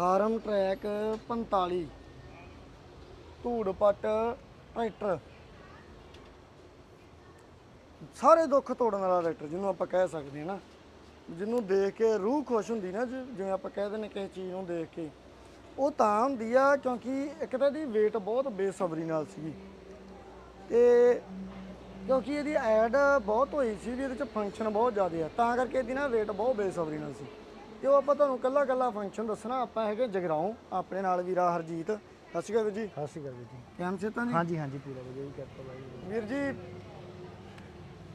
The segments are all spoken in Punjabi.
ਹਾਰਮ ਟਰੈਕ 45 ਧੂੜ ਪੱਟ ਟਰੈਕਟਰ। ਸਾਰੇ ਦੁੱਖ ਤੋੜਨ ਵਾਲਾ ਟਰੈਕਟਰ, ਜਿਹਨੂੰ ਆਪਾਂ ਕਹਿ ਸਕਦੇ ਹਾਂ ਨਾ। ਜਿਹਨੂੰ ਦੇਖ ਕੇ ਰੂਹ ਖੁਸ਼ ਹੁੰਦੀ ਨਾ, ਜਿ- ਜਿਵੇਂ ਆਪਾਂ ਕਹਿ ਦਿੰਦੇ ਕਿਸੇ ਚੀਜ਼ ਨੂੰ ਦੇਖ ਕੇ। ਉਹ ਤਾਂ ਹੁੰਦੀ ਆ, ਕਿਉਂਕਿ ਇੱਕ ਤਾਂ ਇਹਦੀ weight ਬਹੁਤ ਬੇਸਬਰੀ ਨਾਲ ਸੀਗੀ। ਤੇ ਕਿਉਂਕਿ ਇਹਦੀ ਐਡ ਬਹੁਤ ਹੋਈ ਸੀ ਵੀ ਇਹਦੇ ਚ ਫੰਕਸ਼ਨ ਬਹੁਤ ਜ਼ਿਆਦਾ ਆ। ਤਾਂ ਕਰਕੇ ਇਹਦੀ ਨਾ weight ਬਹੁਤ ਬੇਸਬਰੀ ਨਾਲ ਸੀ। ਤੇ ਉਹ ਆਪਾਂ ਤੁਹਾਨੂੰ ਕੱਲਾ ਕੱਲਾ ਫੰਕਸ਼ਨ ਦੱਸਣਾ ਆਪਾਂ ਹੈਗੇ ਜਗਰਾਉਂ ਆਪਣੇ ਨਾਲ ਵੀਰਾ ਹਰਜੀਤ। ਸਤਿ ਸ਼੍ਰੀ ਅਕਾਲ ਵੀਰ ਜੀ। ਸਤਿ ਸ਼੍ਰੀ ਅਕਾਲ ਜੀ। ਕੈਮ ਸੇ ਤਾਂ ਨਹੀਂ? ਹਾਂਜੀ ਹਾਂਜੀ ਪੂਰਾ ਵਧੀਆ ਜੀ ਕਿਰਪਾ ਬਾਈ ਵੀਰ ਜੀ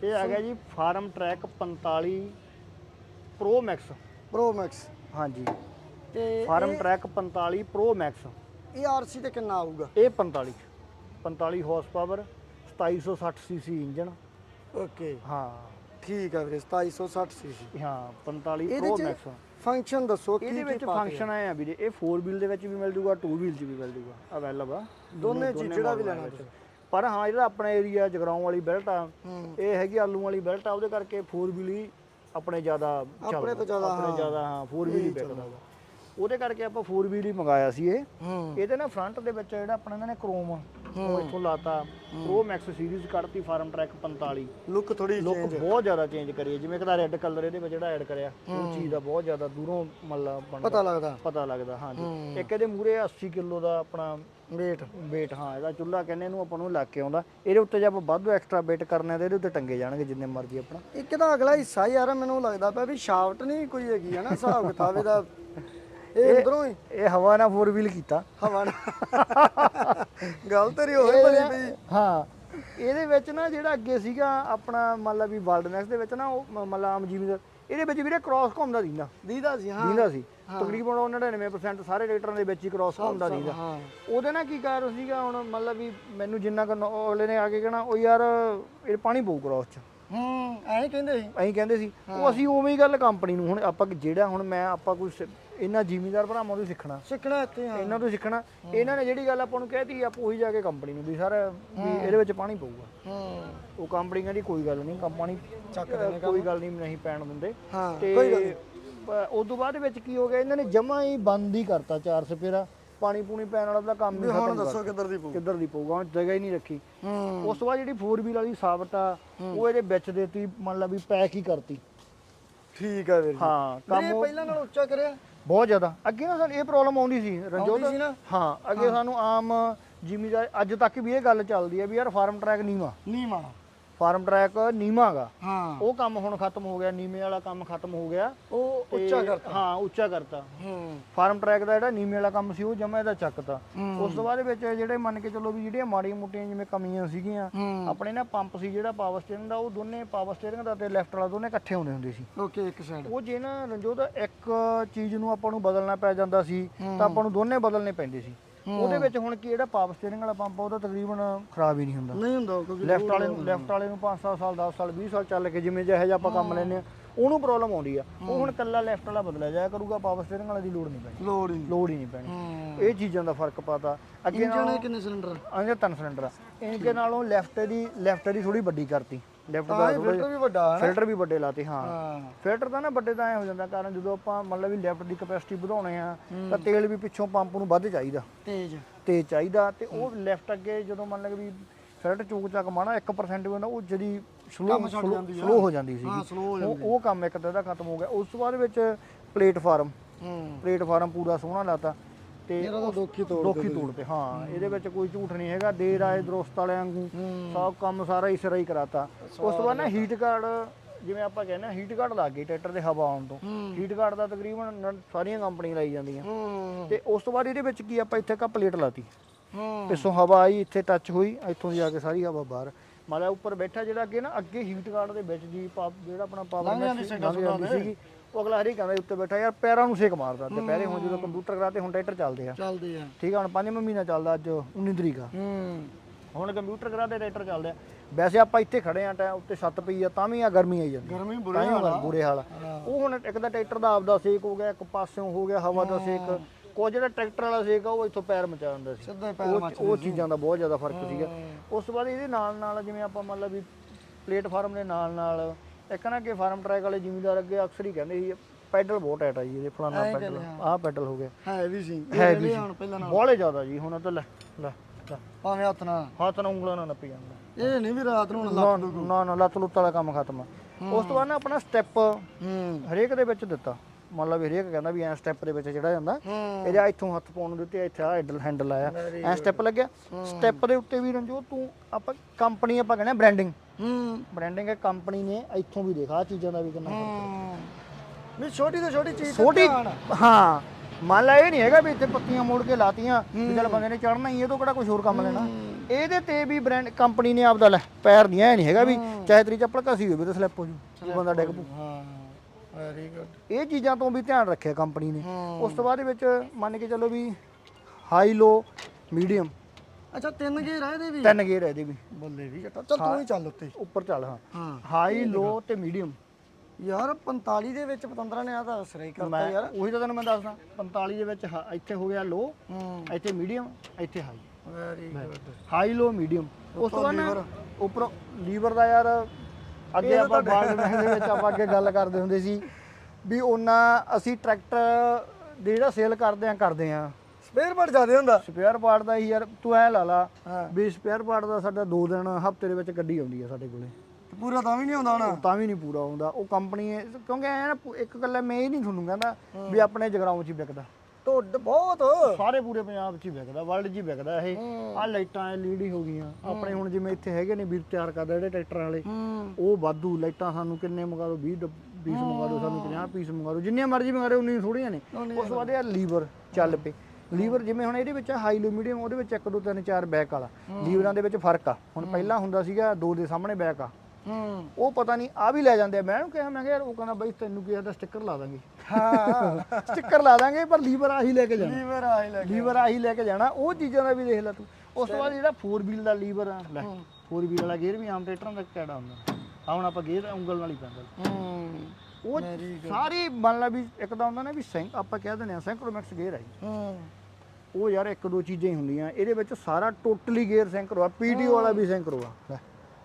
ਇਹ ਆ ਗਿਆ ਜੀ Farmtrac 45 pro max. Pro max ਹਾਂਜੀ। ਤੇ ਫਾਰਮ ਟਰੈਕ 45 ਪ੍ਰੋ ਮੈਕਸ। ਇਹ ਆਰਸੀ ਤੇ ਕਿੰਨਾ ਆਊਗਾ? ਇਹ 45 45 horse power 2760 CC engine okay ਹਾਂ। ਠੀਕ ਆ ਵੀਰੇ 2760 ਸੀਸੀ ਹਾਂ 45 ਇਹਦੇ ਪ੍ਰੋ ਚ ਮੈਕਸ। ਫੰਕਸ਼ਨ ਦੱਸੋ ਕੀ ਇਹਦੇ ਕੀ ਵਿੱਚ ਪਾਤੇ ਆ? ਫੰਕਸ਼ਨ ਆਏ ਆ ਵੀਰੇ ਇਹ 4 ਵੀਲ ਦੇ ਵਿੱਚ ਵੀ ਮਿਲ ਜੂਗਾ 2 ਵੀਲ 'ਚ ਵੀ ਮਿਲ ਜੂਗਾ ਅਵੇਲੇਬਲ ਆ ਦੋਨੇ ਚ ਜਿਹੜਾ ਵੀ model ਲੈਣਾ ਵਿੱਚ। ਪਰ ਹਾਂ ਜਿਹੜਾ ਆਪਣਾ ਏਰੀਆ ਜਗਰਾਉਂ ਵਾਲੀ ਬੈਲਟ ਆ ਹੂੰ ਇਹ ਹੈਗੀ ਆਲੂ ਵਾਲੀ ਬੈਲਟ ਆ ਉਹਦੇ ਕਰਕੇ 4 ਵੀਲ ਹੀ ਆਪਣੇ ਜ਼ਿਆਦਾ ਆਪਣੇ ਤੋਂ ਜ਼ਿਆਦਾ, ਆਪਣੇ ਹਾਂ। ਜ਼ਿਆਦਾ ਹਾਂ 4 ਵੀਲ ਹੀ ਵਿਕਦਾ ਵਾ ਉਹਦੇ ਕਰਕੇ ਆਪਾਂ 4 ਵੀਲ ਹੀ ਮੰਗਾਇਆ ਸੀ ਇਹ। ਇਹਦੇ ਨਾਲ ਫਰੰਟ ਦੇ ਵਿੱਚ ਜਿਹੜਾ ਆਪਣਾ ਇਹਨਾਂ ਨੇ ਕ੍ਰੋਮ ਉਹ ਇੱਥੋਂ ਲਾਤਾ। ਪ੍ਰੋ ਮੈਕਸ ਸੀਰੀਜ਼ ਕੱਢਤੀ ਫਾਰਮ ਟਰੈਕ 45 ਲੁੱਕ ਥੋੜੀ ਲੁੱਕ ਬਹੁਤ ਜ਼ਿਆਦਾ ਚੇਂਜ ਕਰੀ ਹੈ। ਜਿਵੇਂ ਕਿ ਦਾ ਰੈੱਡ ਕਲਰ ਇਹਦੇ ਵਿੱਚ ਜਿਹੜਾ ਐਡ ਕਰਿਆ ਉਹ ਚੀਜ਼ ਦਾ ਬਹੁਤ ਜ਼ਿਆਦਾ ਦੂਰੋਂ ਮੱਲਾ ਬਣਦਾ। ਪਤਾ ਲੱਗਦਾ। ਪਤਾ ਲੱਗਦਾ ਹਾਂਜੀ। ਇੱਕ ਇਹਦੇ ਮੂਰੇ 80 ਕਿਲੋ ਦਾ ਆਪਣਾ ਵੇਟ weight ਹਾਂ ਇਹਦਾ ਚੁੱਲ੍ਹਾ ਕਹਿੰਦੇ ਇਹਨੂੰ ਆਪਾਂ ਨੂੰ ਲੱਗ ਕੇ ਆਉਂਦਾ। ਇਹਦੇ ਉੱਤੇ ਜੇ ਆਪਾਂ ਵਾਧੂ ਐਕਸਟਰਾ weight ਕਰਨਾ ਤੇ ਇਹਦੇ ਉੱਤੇ ਟੰਗੇ ਜਾਣਗੇ ਜਿੰਨੇ ਮਰਜ਼ੀ ਆਪਣਾ। ਇੱਕ ਤਾਂ ਅਗਲਾ ਹਿੱਸਾ ਯਾਰ ਮੈਨੂੰ ਲੱਗਦਾ ਪਿਆ ਵੀ ਸ਼ਾਫਟ ਨਹੀਂ ਕੋਈ ਹੈਗੀ ਹੈ ਨਾ ਹਿਸਾਬ ਕਿਤਾਬ ਇਹਦਾ ਇਹ ਅੰਦਰੋਂ ਹੀ? ਇਹ ਹਵਾ ਨਾਲ 4 ਵੀਲ ਕੀਤਾ। ਹਵਾ ਨਾਲ। ਗੱਲ ਤੇਰੀ ਹੋਈ ਬਣੀ ਪਈ ਹਾਂ। ਇਹਦੇ ਵਿੱਚ ਨਾ ਜਿਹੜਾ ਅੱਗੇ ਸੀਗਾ ਆਪਣਾ ਮੰਨ ਲਾ ਵੀ ਵਰਲਡਨੈਸ ਦੇ ਵਿੱਚ ਨਾ ਉਹ ਮੰਨ ਲਾ ਆਮ ਜਿਵੇਂ ਇਹਦੇ ਵਿੱਚ ਵੀਰੇ ਕ੍ਰਾਸ ਘੁੰਮਦਾ ਦਿੰਦਾ ਦੀਦਾ ਸੀ ਹਾਂ। ਦਿੰਦਾ ਸੀ। ਤਕਰੀਬਨ ਉਹ 99% ਸਾਰੇ ਰੇਟਰਾਂ ਦੇ ਵਿੱਚ ਹੀ ਕ੍ਰਾਸ ਘੁੰਮਦਾ ਦਿੰਦਾ ਹਾਂ। ਉਹਦੇ ਨਾਲ ਕੀ ਕਾਰਨ ਸੀਗਾ ਹੁਣ ਮਤਲਬ ਵੀ ਮੈਨੂੰ ਜਿੰਨਾ ਕੁ ਅਗਲੇ ਨੇ ਆ ਕੇ ਕਹਿਣਾ ਉਹ ਯਾਰ ਇਹ ਪਾਣੀ ਪਊ ਕ੍ਰਾਸ ਚ। ਹੂੰ ਐਂ ਕਹਿੰਦੇ ਸੀ। ਅਸੀਂ ਕਹਿੰਦੇ ਸੀ। ਉਹ ਅਸੀਂ ਉਵੇਂ ਹੀ ਗੱਲ ਕੰਪਨੀ ਨੂੰ ਹੁਣ ਆਪਾਂ ਜਿਹੜਾ ਹੁਣ ਮੈਂ ਆਪਾਂ ਕੋਈ ਸ- ਇਹਨਾਂ ਜ਼ਿਮੀਂਦਾਰ ਭਰਾਵਾਂ ਤੋਂ ਹੀ ਸਿੱਖਣਾ। ਸਿੱਖਣਾ ਇੱਥੇ ਹਾਂ। ਇਹਨਾਂ ਤੋਂ ਸਿੱਖਣਾ। ਇਹਨਾਂ ਨੇ ਜਿਹੜੀ ਗੱਲ ਆਪਾਂ ਨੂੰ ਕਹਿਤੀ ਆਪਾਂ ਉਹੀ ਜਾ ਕੇ ਕੰਪਨੀ ਨੂੰ ਵੀ ਸਰ ਵੀ ਇਹਦੇ ਵਿੱਚ ਪਾਣੀ ਪਊਗਾ। ਹੂੰ। ਉਹ ਕੰਪਨੀ ਕਹਿੰਦੀ ਕੋਈ ਗੱਲ ਨਹੀਂ ਕੰਪਨੀ ਚੱਕ ਅਹ, ਕੋਈ ਗੱਲ ਨਹੀਂ ਨਹੀਂ ਪੈਣ ਦਿੰਦੇ। ਹਾਂ ਤੇ ਕੋਈ ਗੱਲ ਨਹੀਂ। ਉਸ ਤੋਂ ਬਾਅਦ ਵਿੱਚ ਕੀ ਹੋ ਗਿਆ ਇਹਨਾਂ ਨੇ ਜਮਾ ਹੀ ਬੰਦ ਹੀ ਕਰਤਾ ਚਾਰ ਸਪੇਰਾ। ਪਾਣੀ ਪੂਣੀ ਪੈਣ ਵਾਲਾ ਤਾਂ ਕੰਮ ਹੀ ਵੀ ਹੁਣ ਖਤਮ ਦੱਸੋ ਕਿੱਧਰ ਦੀ ਪਊ। ਕਿੱਧਰ ਦੀ ਪਊਗਾ? ਹੁਣ ਜਗ੍ਹਾ ਹੀ ਨਹੀਂ ਰੱਖੀ। ਹੂੰ। ਉਸ ਤੋਂ ਬਾਅਦ ਜਿਹੜੀ 4 ਵੀਲ ਵਾਲੀ ਸਾਬਤ ਆ ਉਹ ਇਹਦੇ ਵਿੱਚ ਦੇਤੀ ਮੰਨ ਲਾ ਵੀ ਪੈਕ ਹੀ ਕਰਤੀ। ਠੀਕ ਹੈ ਵੀਰ ਜੀ। ਹਾਂ ਕੰਮ ਉਹ- ਪਹਿਲਾਂ ਨਾਲ ਉੱਚਾ ਕਰਿਆ? ਬਹੁਤ ਜ਼ਿਆਦਾ। ਅੱਗੇ ਨਾ ਸਾਨੂੰ ਇਹ ਪ੍ਰੋਬਲਮ ਆਉਂਦੀ ਸੀ ਆਉਂਦੀ ਸੀ ਨਾ? ਹਾਂ ਅੱਗੇ ਸਾਨੂੰ ਆਮ ਜ਼ਿਮੀਦਾਰ ਅੱਜ ਤੱਕ ਵੀ ਇਹ ਗੱਲ ਚੱਲਦੀ ਹੈ ਵੀ ਯਾਰ ਫਾਰਮ ਟਰੈਕ ਨੀਵਾ। ਨੀਮਾ ਫਾਰਮ ਟਰੈਕ ਨੀਵਾਗਾ ਹਾਂ। ਉਹ ਕੰਮ ਹੁਣ ਖਤਮ ਹੋ ਗਿਆ ਨੀਵੇਂ ਵਾਲਾ ਕੰਮ ਖਤਮ ਹੋ ਗਿਆ। ਉਹ ਤੇ- ਉੱਚਾ ਕਰਤਾ। ਹਾਂ ਉੱਚਾ ਕਰਤਾ। ਹੂੰ। ਫਾਰਮ ਟਰੈਕ ਦਾ ਜਿਹੜਾ ਨੀਵੇਂ ਵਾਲਾ ਕੰਮ ਸੀ ਉਹ ਜਮਾ ਇਹਦਾ ਚੱਕਤਾ। ਉਸ ਤੋਂ ਬਾਅਦ ਵਿੱਚ ਜਿਹੜੇ ਮੰਨ ਕੇ ਚੱਲੋ ਵੀ ਜਿਹੜੀਆਂ ਮਾੜੀਆਂ ਮੋਟੀਆਂ ਜਿਵੇਂ ਕਮੀਆਂ ਸੀਗੀਆਂ ਆਪਣੇ ਨਾ ਪੰਪ ਸੀ ਜਿਹੜਾ ਪਾਵਰ ਸਟੀਅਰਿੰਗ ਦਾ ਉਹ ਦੋਨੇ ਪਾਵਰ ਸਟੀਅਰਿੰਗ ਦਾ ਤੇ ਲੈਫਟ ਵਾਲਾ ਦੋਨੇ ਇਕੱਠੇ ਹੁੰਦੇ ਹੁੰਦੇ ਸੀ। ਓਕੇ ਇੱਕ ਸਾਈਡ ਉਹ ਜੇ ਨਾ ਰਣਜੋਤ ਇੱਕ ਚੀਜ਼ ਨੂੰ ਆਪਾਂ ਨੂੰ ਬਦਲਣਾ ਪੈ ਜਾਂਦਾ ਸੀ ਤਾਂ ਆਪਾਂ ਨੂੰ ਦੋਨੇ ਬਦਲਨੇ ਪੈਂਦੇ ਸੀ। ਉਹਦੇ ਵਿੱਚ ਹੁਣ ਕੀ ਜਿਹੜਾ ਪਾਵਰ ਸਟੀਅਰਿੰਗ ਵਾਲਾ ਪੰਪ ਉਹਦਾ ਤਕਰੀਬਨ ਖਰਾਬ ਹੀ ਨਹੀਂ ਹੁੰਦਾ। ਨਹੀਂ ਹੁੰਦਾ ਕਿਉਂਕਿ ਲੈਫਟ ਵਾਲੇ ਨੂੰ ਲੈਫਟ ਵਾਲੇ ਨੂੰ 5 ਸਾਲ 10 ਸਾਲ 20 ਸਾਲ ਚੱਲ ਕੇ ਜਿਵੇਂ ਜਿਹੇ ਜਿਹਾ ਆਪਾਂ ਕੰਮ ਲੈਨੇ ਆ ਉਹਨੂੰ ਪ੍ਰੋਬਲਮ ਆਉਂਦੀ ਆ। ਉਹ ਹੁਣ ਕੱਲਾ ਲੈਫਟ ਵਾਲਾ ਬਦਲਿਆ ਜਾਇਆ ਕਰੂਗਾ ਪਾਵਰ ਸਟੀਅਰਿੰਗ ਵਾਲੇ ਦੀ ਲੋੜ ਨਹੀਂ ਪੈਣੀ। ਲੋੜ ਹੀ ਨਹੀਂ। ਲੋੜ ਹੀ ਨਹੀਂ ਪੈਣੀ। ਇਹ ਚੀਜ਼ਾਂ ਦਾ ਫ਼ਰਕ ਪਾਤਾ। ਅੱਗੇ ਨਾਲੋਂ ਕਿੰਨੇ ਸਿਲੰਡਰ ਅੰਗੇ ਤਿੰਨ ਸਿਲੰਡਰ ਇਹਦੇ ਨਾਲੋਂ ਲੈਫਟ ਦੀ ਲੈਫਟ ਦੀ ਥੋੜੀ ਵੱਡੀ ਕਰਤੀ। ਲੈਫਟ ਦਾ ਫਿਲਟਰ ਵੀ ਵੱਡਾ ਹੈ ਫਿਲਟਰ ਵੀ ਵੱਡੇ ਲਾਤੇ ਹਾਂ। ਫਿਲਟਰ ਤਾਂ ਨਾ ਵੱਡੇ ਤਾਂ ਐ ਹੋ ਜਾਂਦਾ ਕਾਰਨ ਜਦੋਂ ਆਪਾਂ ਮਤਲਬ ਵੀ ਲੈਫਟ ਦੀ ਕਪੈਸਿਟੀ ਵਧਾਉਣੇ ਆ ਤਾਂ ਤੇਲ ਵੀ ਪਿੱਛੋਂ ਪੰਪ ਨੂੰ ਵੱਧ ਚਾਹੀਦਾ। ਤੇਜ਼। ਤੇ ਚਾਹੀਦਾ ਤੇ ਉਹ ਲੈਫਟ ਅੱਗੇ ਜਦੋਂ ਮੰਨ ਲਓ ਵੀ ਫਿਲਟਰ ਚੂਕ ਚੱਕ ਮਾਣਾ 1% ਵੀ ਹੁੰਦਾ ਉਹ ਜਿਹੜੀ ਸਲੋ। ਸਲੋ ਹੋ ਜਾਂਦੀ ਸੀ ਉਹ ਉਹ ਕੰਮ ਇੱਕ ਤਾਂ ਇਹਦਾ ਖਤਮ ਹੋ ਗਿਆ। ਉਸ ਤੋਂ ਬਾਅਦ ਵਿੱਚ ਪਲੇਟਫਾਰਮ ਪਲੇਟਫਾਰਮ ਪੂਰਾ ਸੋਹਣਾ ਲਾਤਾ। ਤੇ ਤਾਂ ਦੁੱਖ ਤੋੜ ਦੋਖੀ ਤੋੜ ਤੇ ਹਾਂ ਇਹਦੇ ਵਿੱਚ ਕੋਈ ਝੂਠ ਨਹੀਂ ਹੈਗਾ ਦੇਰ ਆਏ ਦਰੁਸਤ ਵਾਲਿਆਂ ਹੂੰ। ਸਭ ਕੰਮ ਸਾਰਾ ਹੀ ਸਿਰਾ ਹੀ ਕਰਾਤਾ। ਉਸ ਤੋਂ ਬਾਅਦ ਨਾ ਹੀਟ ਗਾਰਡ ਜਿਵੇਂ ਆਪਾਂ ਕਹਿੰਦੇ ਹੀਟ ਗਾਰਡ ਲੱਗ ਗਈ ਟਰੈਕਟਰ ਦੇ ਹਵਾ ਆਉਣ ਤੋਂ। ਹੀਟ ਗਾਰਡ ਦਾ ਤਕਰੀਬਨ ਨ- ਸਾਰੀਆਂ ਕੰਪਨੀਆਂ ਲਾਈ ਜਾਂਦੀਆਂ। ਤੇ ਉਸ ਤੋਂ ਬਾਅਦ ਇਹਦੇ ਵਿੱਚ ਕੀ ਆਪਾਂ ਇੱਥੇ ਕਾ ਪਲੇਟ ਲਾਤੀ। ਪਿੱਛੋਂ ਹਵਾ ਆਈ ਇੱਥੇ ਟੱਚ ਹੋਈ ਇੱਥੋਂ ਦੀ ਆ ਕੇ ਸਾਰੀ ਹਵਾ ਬਾਹਰ। ਮਾਲਾ ਉੱਪਰ ਬੈਠਾ ਜਿਹੜਾ ਅੱਗੇ ਨਾ ਅੱਗੇ ਹੀਟ ਗਾਰਡ ਦੇ ਵਿੱਚ ਜੀ ਪਾ- ਜਿਹੜਾ ਆਪਣਾ ਪਾਵਰ ਲੰਘ ਜਾਂਦੀ ਸਿੱਧਾ ਸਿੱਧਾ ਸੀਗੀ। ਉਹ ਅਗਲਾ ਹਰੀ ਕਹਿੰਦਾ ਉੱਤੇ ਬੈਠਾ ਯਾਰ ਪੈਰਾਂ ਨੂੰ ਸੇਕ ਮਾਰਦਾ ਦੁਪਹਿਰੇ ਹੁਣ ਜਦੋਂ ਕੰਪਿਊਟਰ ਕਰਾਤੇ ਹੁਣ ਟਰੈਕਟਰ ਚੱਲਦੇ ਆ। ਚੱਲਦੀ ਆ। ਠੀਕ ਆ ਹੁਣ ਪੰਜਵਾਂ ਮਹੀਨਾ ਚੱਲਦਾ ਅੱਜ 19 ਤਰੀਕ ਆ। ਹੂੰ। ਹੁਣ ਕੰਪਿਊਟਰ ਕਰਾਤੇ ਟਰੈਕਟਰ ਚੱਲਦੇ ਆ। ਵੈਸੇ ਆਪਾਂ ਇੱਥੇ ਖੜੇ ਆ ਟਾਈਮ ਉੱਤੇ ਛੱਤ ਪਈ ਆ ਤਾਂ ਵੀ ਆ ਗਰਮੀ ਆਈ ਜਾਂਦੀ ਗਰਮੀ ਬੁਰੀ ਹੀ ਉਹ ਬੁਰੇ ਹਾਲ ਆ। ਉਹ ਹੁਣ ਇੱਕ ਤਾਂ ਟਰੈਕਟਰ ਦਾ ਆਪਦਾ ਸੇਕ ਹੋ ਗਿਆ ਇੱਕ ਪਾਸਿਓਂ ਹੋ ਗਿਆ ਹਵਾ ਦਾ ਸੇਕ। ਕੋ ਜਿਹੜਾ ਟਰੈਕਟਰ ਵਾਲਾ ਸੇਕ ਆ ਉਹ ਇੱਥੋਂ ਪੈਰ ਮਚਾ ਦਿੰਦਾ ਸੀ। ਸਿੱਧਾ ਹੀ ਪੈਰ ਉਹ ਮੱਚ ਉਹ ਚੀਜ਼ਾਂ ਦਾ ਬਹੁਤ ਜ਼ਿਆਦਾ ਫ਼ਰਕ ਸੀਗਾ। ਉਸ ਤੋਂ ਬਾਅਦ ਇਹਦੇ ਨਾਲ ਨਾਲ ਜਿਵੇਂ ਆਪਾਂ ਮੰਨ ਲਾ ਵੀ ਪਲੇਟਫਾਰਮ ਦੇ ਨਾਲ ਨਾਲ ਇੱਕ ਨਾ ਕਿ ਫਾਰਮ ਟਰੈਕ ਵਾਲੇ ਜ਼ਿਮੀਦਾਰ ਅੱਗੇ ਅਕਸਰ ਹੀ ਕਹਿੰਦੇ ਸੀ ਪੈਡਲ ਬਹੁਤ ਟਾਈਟ ਆ ਜੀ ਇਹਦੇ ਫਲਾਣਾ ਐਂ ਪੈਡਲ ਕਹਿੰਦੇ ਆਹ ਪੈਡਲ ਹੋ ਗਿਆ। ਹੈ ਵੀ ਸੀ। ਹੈ ਵੀ ਹੁਣ ਪਹਿਲਾਂ ਨਾਲ। ਬੋਲੇ ਜ਼ਿਆਦਾ ਜੀ ਹੁਣ ਤਾਂ ਲੈ ਲੈ ਲੈ। ਭਾਵੇਂ ਹੱਥ ਨਾਲ। ਹੱਥ ਨਾਲ ਉਂਗਲਾਂ ਨਾਲ ਨੱਪੀ ਜਾਂਦਾ। ਇਹ ਨਹੀਂ ਵੀ ਰਾਤ ਨੂੰ ਹੁਣ ਨਾ ਲੱਤ ਨੂੰ ਨਾ ਨਾ ਲੱਤ ਲੁੱਤ ਵਾਲਾ ਕੰਮ ਖਤਮ ਆ। ਉਸ ਤੋਂ ਬਾਅਦ ਨਾ ਆਪਣਾ ਸਟੈਪ ਹੂੰ। ਹਰੇਕ ਦੇ ਵਿੱਚ ਦਿੱਤਾ। ਮੰਨ ਲਾ ਵੀ ਹਰੇਕ ਕਹਿੰਦਾ ਵੀ ਐ ਸਟੈਪ ਦੇ ਵਿੱਚ ਜਿਹੜਾ ਜਾਂਦਾ ਇਹਦਾ ਇੱਥੋਂ ਹੱਥ ਪਾਉਣ ਦੇ ਉੱਤੇ ਇੱਥੇ ਆ ਹੈਂਡਲ ਹੈਂਡਲ ਆਇਆ। ਐ ਸਟੈਪ ਲੱਗਿਆ। ਸਟੈਪ ਦੇ ਉੱਤੇ ਵੀ ਰੰਜੋ ਤੂੰ ਆਪਾਂ ਕੰਪਨੀ ਆਪਾਂ ਕਹਿੰਦੇ ਬ੍ਰਾਂਡਿੰਗ ਹੂੰ। ਬ੍ਰਾਂਡਿੰਗ ਹੈ ਕੰਪਨੀ ਨੇ ਇੱਥੋਂ ਵੀ ਦੇਖਾ ਚੀਜ਼ਾਂ ਦਾ ਵੀ ਕਿੰਨਾ ਹੂੰ। ਵੀ ਛੋਟੀ ਤੋਂ ਛੋਟੀ ਚੀਜ਼ ਛੋਟੀ। ਹਾਂ ਮੰਨ ਲਾ ਇਹ ਨਹੀਂ ਹੈਗਾ ਵੀ ਇੱਥੇ ਪੱਤੀਆਂ ਮੋੜ ਕੇ ਲਾਤੀਆਂ ਵੀ ਚੱਲ ਬੰਦੇ ਨੇ ਚੜਨਾ ਹੀ ਇਹ ਤੋਂ ਕਿਹੜਾ ਕੁਝ ਹੋਰ ਕੰਮ ਲੈਣਾ। ਇਹਦੇ ਤੇ ਵੀ ਬ੍ਰਾਂਡ ਕੰਪਨੀ ਨੇ ਆਪਦਾ ਲੈ ਪੈਰ ਨਹੀਂ ਐ ਨਹੀਂ ਹੈਗਾ ਵੀ ਚਾਹੇ ਤੇਰੀ ਚੱਪਲ ਘਸੀ ਹੋਵੇ ਤਾਂ ਸਲਿੱਪ ਹੋ ਜੂ ਬੰਦਾ ਡਿੱਗ ਪੂ ਹਾਂ। ਵੈਰੀ ਗੁੱਡ ਇਹ ਚੀਜ਼ਾਂ ਤੋਂ ਵੀ ਧਿਆਨ ਰੱਖਿਆ ਕੰਪਨੀ ਨੇ। ਹੂੰ। ਉਸ ਤੋਂ ਬਾਅਦ ਵਿੱਚ ਮੰਨ ਕੇ ਚੱਲੋ ਵੀ ਹਾਈ ਲੋ ਮੀਡੀਅਮ ਅੱਛਾ ਤਿੰਨ ਗੇਰ ਆ ਇਹਦੇ ਵੀ? ਤਿੰਨ ਗੇਅਰ ਇਹਦੇ ਵੀ। ਬੱਲੇ ਵੀ ਜੱਟਾ ਚੱਲ ਤੂੰ ਹੀ। ਚੱਲ ਉੱਤੇ। ਉੱਪਰ ਚੱਲ ਹਾਂ। ਹਾਂ। ਹਾਈ ਲੋ ਤੇ ਮੀਡੀਅਮ ਯਾਰ 45 ਦੇ ਵਿੱਚ ਪਤੰਦਰਾ ਨੇ ਆ ਤਾਂ ਸਰਾਈ ਕਰਤਾ ਮੈਂ ਯਾਰ। ਉਹੀ ਤਾਂ ਤੈਨੂੰ ਮੈਂ ਦੱਸਦਾ 45 ਦੇ ਵਿੱਚ ਹਾ- ਇੱਥੇ ਹੋ ਗਿਆ ਲੋ ਹੂੰ। ਇੱਥੇ ਮੀਡੀਅਮ ਇੱਥੇ high very good high low medium ਉਸ ਤੋਂ ਬਾਅਦ ਨਾ। ਉੱਪਰ ਲੀਵਰ ਦਾ ਯਾਰ ਅੱਗੇ ਆਪਾਂ ਬਾਗ ਮਹਿਲ ਦੇ ਵਿੱਚ ਆਪਾਂ ਅੱਗੇ ਗੱਲ ਕਰਦੇ ਹੁੰਦੇ ਸੀ ਵੀ ਉਹਨਾਂ ਅਸੀਂ ਟਰੈਕਟਰ ਦੇ ਜਿਹੜਾ ਸੇਲ ਕਰਦੇ ਆ ਕਰਦੇ ਆ ਸਪੇਅਰ ਪਾਰਟ ਜ਼ਿਆਦਾ ਹੁੰਦਾ। ਸਪੇਅਰ ਪਾਰਟ ਦਾ ਹੀ ਯਾਰ ਤੂੰ ਐ ਲਾ ਲਾ ਵੀ ਸਪੇਅਰ ਪਾਰਟ ਦਾ ਸਾਡਾ 2 ਦਿਨ ਹਫ਼ਤੇ ਦੇ ਵਿੱਚ ਗੱਡੀ ਆਉਂਦੀ ਆ ਸਾਡੇ ਕੋਲੇ। ਪੂਰਾ ਤਾਂ ਵੀ ਨਹੀਂ ਆਉਂਦਾ ਹੋਣਾ। ਤਾਂ ਵੀ ਨਹੀਂ ਪੂਰਾ ਆਉਂਦਾ। ਉਹ ਕੰਪਨੀ ਕਿਉਂਕਿ ਐ ਨਾ ਇੱਕ ਗੱਲੇ ਮੈਂ ਇਹ ਨਹੀਂ ਤੁਹਾਨੂੰ ਕਹਿੰਦਾ ਵੀ ਆਪਣੇ ਜਗਰਾਉਂ 'ਚ ਹੀ ਵਿਕਦਾ। ਢੁੱਡ ਬਹੁਤ। ਸਾਰੇ ਪੂਰੇ ਪੰਜਾਬ 'ਚ ਹੀ ਵਿਕਦਾ ਵਰਲਡ 'ਚ ਹੀ ਵਿਕਦਾ ਇਹ। ਆ ਲਾਈਟਾਂ ਐਲਈਡੀ ਹੋ ਗਈਆਂ। ਆਪਣੇ ਹੁਣ ਜਿਵੇਂ ਇੱਥੇ ਹੈਗੇ ਨੇ ਵੀਰ ਤਿਆਰ ਕਰਦੇ ਜਿਹੜੇ ਟਰੈਕਟਰ ਵਾਲੇ ਉਹ ਵਾਧੂ ਲਾਈਟਾਂ ਸਾਨੂੰ ਕਿੰਨੇ ਮੰਗਾ ਦਿਓ 20 ਪੀਸ ਮੰਗਾ ਦਿਓ ਸਾਨੂੰ 50 ਪੀਸ ਮੰਗਾ ਦਿਓ ਜਿੰਨੀਆਂ ਮਰਜ਼ੀ ਮੰਗਾ ਦਿਓ ਉਨੀਆਂ ਥੋੜੀਆਂ ਨੇ। ਉਸ ਤੋਂ ਬਾਅਦ ਇਹ ਲੀਵਰ ਚੱਲ ਪਏ। ਲੀਵਰ ਜਿਵੇਂ ਹੁਣ ਇਹਦੇ ਵਿੱਚ ਹਾਈ ਲੋ ਮੀਡੀਅਮ ਉਹਦੇ ਵਿੱਚ 1 2 3 4 ਬੈਕ ਵਾਲਾ। ਲੀਵਰਾਂ ਦੇ ਵਿੱਚ ਫ਼ਰਕ ਆ। ਹੁਣ ਪਹਿਲਾਂ ਹੁੰਦਾ ਸੀਗਾ ਦੋ ਦੇ ਸਾਹਮਣੇ ਬੈਕ ਆ। ਹੂੰ। ਉਹ ਪਤਾ ਨਹੀਂ ਆ ਵੀ ਲੈ ਜਾਂਦੇ ਆ। ਮੈਂ ਉਹਨੂੰ ਕਿਹਾ ਮੈਂ ਕਿਹਾ ਯਾਰ ਉਹ ਕਹਿੰਦਾ ਬਈ ਤੈਨੂੰ ਕੀ ਆਦਾ ਸਟicker ਲਾ ਦਾਂਗੇ। ਹਾਂ। ਸਟicker ਲਾ ਦਾਂਗੇ ਪਰ ਲੀਵਰ ਆਹੀ ਲੈ ਕੇ ਜਾਣਾ। ਲੀਵਰ ਆਈ ਲੱਗ ਲੀਵਰ ਆਹੀ ਲੈ ਕੇ ਜਾਣਾ। ਉਹ ਚੀਜ਼ਾਂ ਦਾ ਵੀ ਦੇਖ ਲੈ ਤੂੰ। ਉਸ ਤੋਂ ਬਾਅਦ ਜਿਹੜਾ 4 ਵੀਲ ਦਾ ਲੀਵਰ ਆ ਲੈ 4 ਵੀਲ ਵਾਲਾ ਗੇਅਰ ਵੀ ਆਮ ਟਰੈਕਟਰਾਂ ਦਾ ਕਿਹੜਾ ਹੁੰਦਾ? ਆ ਹੁਣ ਆਪਾਂ ਗੇਅਰ ਉਂਗਲ ਨਾਲ ਹੀ ਪੈਂਦਾ। ਹੂੰ। ਉਹ ਸਾਰੀ ਮੰਨ ਲਾ ਵੀ ਇੱਕ ਤਾਂ ਹੁੰਦਾ ਨਾ ਵੀ ਸੈਂਕ ਆਪਾਂ ਕਹਿ ਦਿੰਦੇ ਆ ਸੈਂਕਰੋਮੈਕਸ ਗੇਅਰ ਜੀ। ਹੂੰ। ਉਹ ਯਾਰ ਇੱਕ ਦੋ ਚੀਜ਼ਾਂ ਹੀ ਹੁੰਦੀਆਂ। ਇਹਦੇ ਵਿੱਚ ਸਾਰਾ ਟੋਟਲੀ ਗੇਅਰ ਸੈਂਕਰੋ ਆ ਪੀਟੀਓ ਵਾਲਾ ਵੀ ਸੈਂਕਰੋ ਆ। ਲੈ